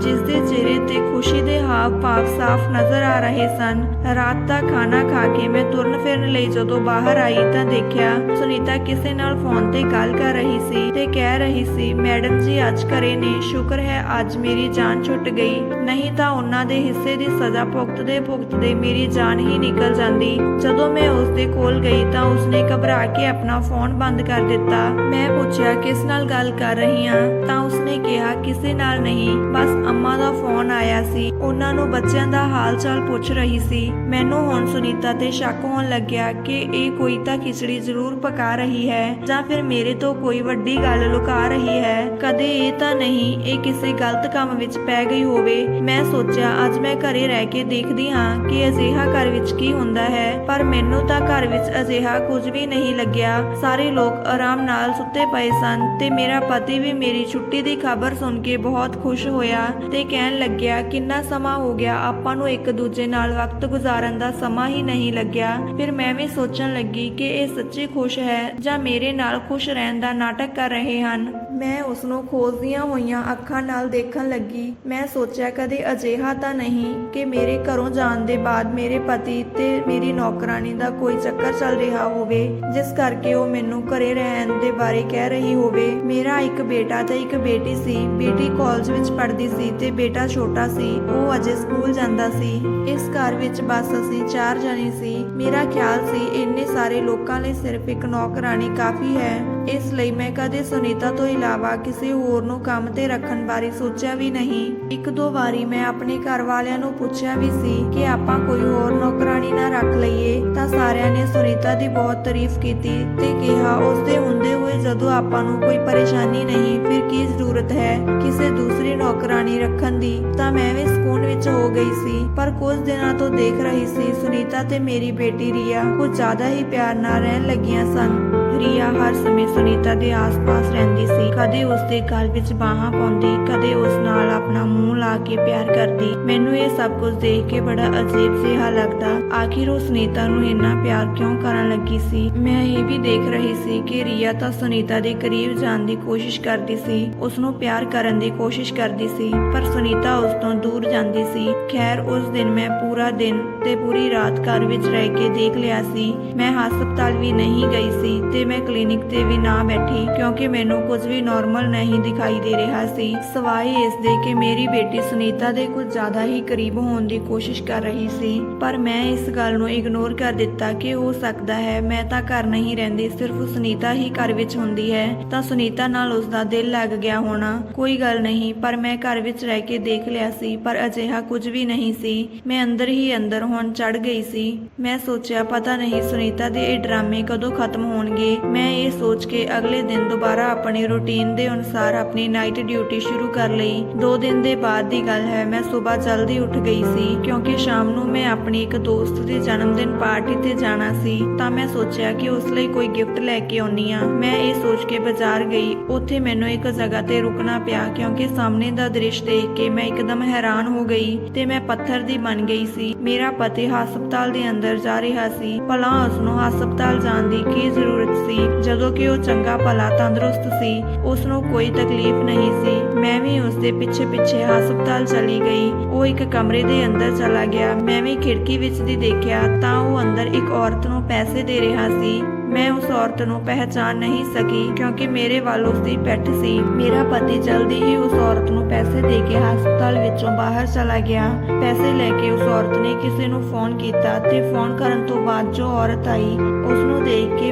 ਜਿਸ ਦੇ ਚਿਹਰੇ ਤੇ ਖੁਸ਼ੀ ਦੇ ਹਾਵ ਭਾਵ ਸਾਫ਼ ਨਜ਼ਰ ਆ ਰਹੇ ਸਨ। ਰਾਤ ਦਾ ਖਾਣਾ ਖਾ ਕੇ ਮੈਂ ਤੁਰਨ ਫਿਰਨ ਲਈ ਜਦੋਂ ਬਾਹਰ ਆਈ ਤਾਂ ਦੇਖਿਆ ਸੁਨੀਤਾ ਕਿਸੇ ਨਾਲ ਫੋਨ ਤੇ ਗੱਲ ਕਰ ਰਹੀ ਸੀ ਤੇ ਕਹਿ ਰਹੀ ਸੀ, ਮੈਡਮ ਜੀ, ਅੱਜ ਘਰੇ ਨੇ, ਸ਼ੁਕਰ ਹੈ, ਅੱਜ ਮੇਰੀ ਜਾਨ ਛੁੱਟ ਗਈ। ਨਹੀਂ ਤਾਂ ਉਹਨਾਂ ਦੇ ਹਿੱਸੇ ਦੀ ਸਜ਼ਾ ਭੁਗਤਦੇ ਭੁਗਤਦੇ ਮੇਰੀ ਜਾਨ ਹੀ ਨਿਕਲ ਜਾਂਦੀ। ਜਦੋਂ ਮੈਂ ਉਸ ਦੇ ਕੋਲ ਗਈ ਤਾਂ ਉਸਨੇ ਘਬਰਾ ਕੇ ਆਪਣਾ ਫੋਨ ਬੰਦ ਕਰ ਦਿੱਤਾ। ਮੈਂ ਪੁੱਛਿਆ, ਕਿਸ ਨਾਲ ਗੱਲ ਕਰ ਰਹੀ ਹਾਂ ਤਾਂ ਉਸਨੇ ਕਿਹਾ, ਕਿਸੇ ਨਾਲ ਨਹੀਂ। ਬਸ ਅੰਮਾ ਦਾ ਫੋਨ ਆਇਆ ਸੀ। ਉਹਨਾਂ ਨੂੰ ਬੱਚਿਆਂ ਦਾ ਹਾਲ ਚਾਲ ਪੁੱਛ ਰਹੀ ਸੀ। ਮੈਨੂੰ ਹੁਣ ਸੁਨੀਤਾ ਤੇ ਸ਼ੱਕ ਹੋਣ ਲੱਗਿਆ ਕਿ ਇਹ ਕੋਈ ਤਾਂ ਖਿਚੜੀ ਜ਼ਰੂਰ ਪਕਾ ਰਹੀ ਹੈ, ਜਾਂ ਫਿਰ ਮੇਰੇ ਤੋਂ ਕੋਈ ਵੱਡੀ ਗੱਲ ਲੁਕਾ ਰਹੀ ਹੈ। ਕਦੇ ਇਹ ਤਾਂ ਨਹੀਂ, ਇਹ ਕਿਸੇ ਗਲਤ ਕੰਮ ਵਿੱਚ ਪੈ ਗਈ ਹੋਵੇ। ਮੈਂ ਸੋਚਿਆ, ਅੱਜ ਮੈਂ ਘਰੇ ਰਹਿ ਕੇ ਦੇਖਦੀ ਹਾਂ ਕਿ ਅਜਿਹਾ ਘਰ ਵਿੱਚ ਕੀ ਹੁੰਦਾ ਹੈ, ਪਰ ਮੈਨੂੰ ਤਾਂ ਘਰ ਵਿੱਚ ਅਜਿਹਾ ਕੁਝ ਵੀ ਨਹੀਂ ਲੱਗਿਆ। ਸਾਰੇ ਲੋਕ ਆਰਾਮ ਨਾਲ ਸੁੱਤੇ ਪਏ ਸਨ ਤੇ ਮੇਰਾ ਪਤੀ ਵੀ ਮੇਰੀ ਛੁੱਟੀ ਦੀ ਖਬਰ ਸੁਣ ਕੇ ਬਹੁਤ ਖੁਸ਼ ਹੋਇਆ ਤੇ ਕਹਿਣ ਲੱਗਿਆ, ਕਿੰਨਾ ਸਮਾਂ ਹੋ ਗਿਆ, ਆਪਾਂ ਨੂੰ ਇੱਕ ਦੂਜੇ ਨਾਲ ਵਕਤ ਗੁਜ਼ਾਰਨ ਦਾ ਸਮਾਂ ਹੀ ਨਹੀਂ ਲੱਗਿਆ। ਫਿਰ ਮੈਂ ਵੀ ਸੋਚਣ ਲੱਗੀ ਕਿ ਇਹ ਸੱਚੀ ਖੁਸ਼ ਹੈ ਜਾਂ ਮੇਰੇ ਨਾਲ ਖੁਸ਼ ਰਹਿਣ ਦਾ ਨਾਟਕ ਕਰ ਰਹੇ ਹਨ। ਮੈਂ ਉਸ ਨੂੰ ਖੋਜਦੀਆਂ ਹੋਈਆਂ ਅੱਖਾਂ ਨਾਲ ਦੇਖਣ ਲੱਗੀ। ਮੈਂ ਸੋਚਿਆ, ਕਦੇ ਅਜਿਹਾ ਤਾਂ ਨਹੀਂ ਕਿ ਮੇਰੇ ਘਰੋਂ ਜਾਣ ਦੇ ਬਾਅਦ ਮੇਰੇ ਪਤੀ ਤੇ ਮੇਰੀ ਨੌਕਰਾਨੀ ਦਾ ਕੋਈ ਚੱਕਰ ਚੱਲ ਰਿਹਾ ਹੋਵੇ, ਜਿਸ ਕਰਕੇ ਉਹ ਮੈਨੂੰ ਘਰੇ ਰਹਿਣ ਦੇ ਬਾਰੇ ਕਹਿ ਰਹੀ ਹੋਵੇ। ਮੇਰਾ ਇੱਕ ਬੇਟਾ ਤੇ ਇੱਕ ਬੇਟੀ ਸੀ। ਬੇਟੀ ਕਾਲਜ ਵਿੱਚ ਪੜ੍ਹਦੀ ਸੀ ਤੇ ਬੇਟਾ ਛੋਟਾ ਸੀ। ਉਹ ਅਜੇ ਸਕੂਲ ਜਾਂਦਾ ਸੀ। ਇਸ ਘਰ ਵਿੱਚ ਬਸ ਅਸੀਂ ਚਾਰ ਜਣੇ ਸੀ। ਮੇਰਾ ਖਿਆਲ ਸੀ, ਇੰਨੇ ਸਾਰੇ ਲੋਕਾਂ ਲਈ ਸਿਰਫ ਇੱਕ ਨੌਕਰਾਨੀ ਕਾਫੀ ਹੈ। ਇਸ ਲਈ ਮੈਂ ਕਦੇ ਸੁਨੀਤਾ ਤੋਂ ਇਲਾਵਾ ਕਿਸੇ ਹੋਰ ਨੂੰ ਕੰਮ ਤੇ ਰੱਖਣ ਬਾਰੇ ਸੋਚਿਆ ਵੀ ਨਹੀਂ। ਇੱਕ ਦੋ ਵਾਰੀ ਮੈਂ ਆਪਣੇ ਘਰ ਵਾਲਿਆਂ ਨੂੰ ਪੁੱਛਿਆ ਵੀ ਸੀ ਕਿ ਆਪਾਂ ਕੋਈ ਹੋਰ ਨੌਕਰਾਨੀ ਨਾ ਰੱਖ ਲਈਏ, ਤਾਂ ਸਾਰਿਆਂ ਨੇ ਸੁਨੀਤਾ ਦੀ ਬਹੁਤ ਤਾਰੀਫ ਕੀਤੀ ਤੇ ਕਿਹਾ ਉਸ ਦੇ ਹੁੰਦੇ ਹੋਏ ਜਦੋਂ ਆਪਾਂ ਨੂੰ ਕੋਈ ਪਰੇਸ਼ਾਨੀ ਨਹੀਂ, ਫਿਰ ਕੀ ਜ਼ਰੂਰਤ ਹੈ ਕਿਸੇ ਦੂਸਰੀ ਨੌਕਰਾਨੀ ਰੱਖਣ ਦੀ? ਤਾਂ ਮੈਂ ਵੀ ਸਕੂਨ ਵਿੱਚ ਹੋ ਗਈ ਸੀ, ਪਰ ਕੁਝ ਦਿਨਾਂ ਤੋਂ ਦੇਖ ਰਹੀ ਸੀ ਸੁਨੀਤਾ ਤੇ ਮੇਰੀ ਬੇਟੀ ਰੀਆ ਕੁਝ ਜ਼ਿਆਦਾ ਹੀ ਪਿਆਰ ਨਾਲ ਰਹਿਣ ਲੱਗੀਆਂ ਸਨ। ਰੀਆ ਹਰ ਸਮੇਂ ਸੁਨੀਤਾ ਦੇ ਆਸ-ਪਾਸ ਰਹਿੰਦੀ ਸੀ। ਕਦੇ ਉਸ ਦੇ ਗਲ ਵਿੱਚ ਬਾਹਾਂ ਪਾਉਂਦੀ, ਕਦੇ ਉਸ ਨਾਲ ਆਪਣਾ ਮੂੰਹ ਲਾ ਕੇ ਪਿਆਰ ਕਰਦੀ। ਮੈਨੂੰ ਇਹ ਸਭ ਕੁਝ ਦੇਖ ਕੇ ਬੜਾ ਅਜੀਬ ਜਿਹਾ ਲੱਗਦਾ। ਆਖਿਰ ਉਹ ਸੁਨੀਤਾ ਨੂੰ ਇੰਨਾ ਪਿਆਰ ਕਿਉਂ ਕਰਨ ਲੱਗੀ ਸੀ? ਮੈਂ ਇਹ ਵੀ ਦੇਖ ਰਹੀ ਸੀ ਕਿ ਰੀਆ ਤਾਂ ਸੁਨੀਤਾ ਦੇ ਕਰੀਬ ਜਾਣ ਦੀ ਕੋਸ਼ਿਸ਼ ਕਰਦੀ ਸੀ। ਉਸ ਨੂੰ ਪਿਆਰ ਕਰਨ ਦੀ ਕੋਸ਼ਿਸ਼ ਕਰਦੀ ਸੀ, ਪਰ ਸੁਨੀਤਾ ਉਸ ਤੋਂ ਦੂਰ ਜਾਂਦੀ ਸੀ। ਖੈਰ, ਉਸ ਦਿਨ ਮੈਂ ਪੂਰਾ ਦਿਨ ਤੇ ਪੂਰੀ ਰਾਤ ਘਰ ਵਿੱਚ ਰਹਿ ਕੇ ਦੇਖ ਲਿਆ ਸੀ। ਮੈਂ ਹਸਪਤਾਲ ਵੀ ਨਹੀਂ ਗਈ ਸੀ ਤੇ ਮੈਂ ਕਲੀਨਿਕ ਤੇ ਵੀ ਨਾ ਬੈਠੀ ਕਿਉਂਕਿ ਮੈਨੂੰ ਕੁਝ ਵੀ ਨਾਰਮਲ ਨਹੀਂ ਦਿਖਾਈ ਦੇ ਰਿਹਾ ਸੀ। ਸਵਾਏ ਇਸ ਦੇ ਕਿ ਮੇਰੀ ਬੇਟੀ ਸੁਨੀਤਾ ਦੇ ਕੁਝ ਜ਼ਿਆਦਾ ਹੀ ਕਰੀਬ ਹੋਣ ਦੀ ਕੋਸ਼ਿਸ਼ ਕਰ ਰਹੀ ਸੀ। ਪਰ ਮੈਂ ਇਸ ਗੱਲ ਨੂੰ ਇਗਨੋਰ ਕਰ ਦਿੱਤਾ ਕਿ ਹੋ ਸਕਦਾ ਹੈ ਮੈਂ ਤਾਂ ਘਰ ਨਹੀਂ ਰਹਿੰਦੀ, ਸਿਰਫ ਸੁਨੀਤਾ ਹੀ ਘਰ ਵਿੱਚ ਹੁੰਦੀ ਹੈ। ਤਾਂ ਸੁਨੀਤਾ ਨਾਲ ਉਸ ਦਾ ਦਿਲ ਲੱਗ ਗਿਆ ਹੋਣਾ। ਕੋਈ ਗੱਲ ਨਹੀਂ, ਪਰ ਮੈਂ ਘਰ ਵਿੱਚ ਰਹਿ ਕੇ ਦੇਖ ਲਿਆ ਸੀ, ਪਰ ਅਜਿਹਾ ਕੁਝ ਵੀ ਨਹੀਂ ਸੀ। ਮੈਂ ਅੰਦਰ ਹੀ ਅੰਦਰ ਹੁਣ ਚੜ ਗਈ ਸੀ। ਮੈਂ ਸੋਚਿਆ, ਪਤਾ ਨਹੀਂ ਸੁਨੀਤਾ ਦੇ ਇਹ ਡਰਾਮੇ ਕਦੋਂ ਖਤਮ ਹੋਣਗੇ। ਮੈਂ ਇਹ ਸੋਚ ਕੇ ਅਗਲੇ ਦਿਨ ਦੁਬਾਰਾ ਆਪਣੀ ਰੁਟੀਨ ਦੇ ਅਨੁਸਾਰ ਆਪਣੀ ਨਾਈਟ ਡਿਊਟੀ ਸ਼ੁਰੂ ਕਰ ਲਈ। 2 ਦਿਨ ਦੇ ਬਾਅਦ ਦੀ ਗੱਲ ਹੈ, ਮੈਂ ਸਵੇਰ ਜਲਦੀ ਉੱਠ ਗਈ ਸੀ, ਕਿਉਂਕਿ ਸ਼ਾਮ ਨੂੰ ਮੈਂ ਆਪਣੀ ਇੱਕ ਦੋਸਤ ਦੇ ਜਨਮ ਦਿਨ ਪਾਰਟੀ ਤੇ ਜਾਣਾ ਸੀ, ਤਾਂ ਮੈਂ ਸੋਚਿਆ ਕਿ ਉਸ ਲਈ ਕੋਈ ਗਿਫਟ ਲੈ ਕੇ ਆਉਣੀ ਆ ਮੈਂ ਇਹ ਸੋਚ ਕੇ ਬਾਜ਼ਾਰ ਗਈ। ਉੱਥੇ ਮੈਨੂੰ ਇੱਕ ਜਗ੍ਹਾ ਤੇ ਰੁਕਣਾ ਪਿਆ, ਕਿਉਂਕਿ ਸਾਹਮਣੇ ਦਾ ਦ੍ਰਿਸ਼ ਦੇਖ ਕੇ ਮੈਂ ਇੱਕਦਮ ਹੈਰਾਨ ਹੋ ਗਈ ਤੇ ਮੈਂ ਪੱਥਰ ਦੀ ਬਣ ਗਈ ਸੀ। ਮੇਰਾ ਪਤੀ ਹਸਪਤਾਲ ਦੇ ਅੰਦਰ ਜਾ ਰਿਹਾ ਸੀ। ਭਲਾ ਉਸ ਨੂੰ ਹਸਪਤਾਲ ਜਾਣ ਦੀ ਕੀ ਜ਼ਰੂਰਤ ਸੀ। ਜਦੋਂ ਕਿ ਉਹ ਚੰਗਾ ਭਲਾ ਤੰਦਰੁਸਤ ਸੀ ਉਸ ਨੂੰ ਕੋਈ ਤਕਲੀਫ ਨਹੀਂ ਸੀ। ਮੈਂ ਵੀ ਉਸ ਦੇ ਪਿੱਛੇ ਪਿੱਛੇ ਹਸਪਤਾਲ ਚਲੀ ਗਈ। ਉਹ ਇੱਕ ਕਮਰੇ ਦੇ ਅੰਦਰ ਚਲਾ ਗਿਆ। ਮੈਂ ਵੀ ਖਿੜਕੀ ਵਿੱਚ ਦੀ ਦੇਖਿਆ ਤਾਂ ਉਹ ਅੰਦਰ ਇੱਕ ਔਰਤ ਨੂੰ ਪੈਸੇ ਦੇ ਰਿਹਾ ਸੀ। ਮੈਂ ਉਸ ਔਰਤ ਨੂੰ ਪਹਿਚਾਨ ਨਹੀਂ ਸਕੀ ਕਿਉਂਕਿ ਮੇਰੇ ਵੱਲ ਉਸ ਦੀ ਪਿੱਠ ਸੀ। ਮੇਰਾ ਪਤੀ ਜਲਦੀ ਹੀ ਉਸ ਔਰਤ ਨੂੰ ਪੈਸੇ ਦੇ ਕੇ ਹਸਪਤਾਲ ਵਿੱਚੋਂ ਬਾਹਰ ਚਲਾ ਗਿਆ। ਪੈਸੇ ਲੈ ਕੇ ਉਸ ਔਰਤ ਨੇ ਕਿਸੇ ਨੂੰ ਫੋਨ ਕੀਤਾ ਤੇ ਫੋਨ ਕਰਨ ਤੋਂ ਬਾਅਦ ਜੋ ਔਰਤ ਆਈ ਉਸ ਨੂੰ ਦੇਖ ਕੇ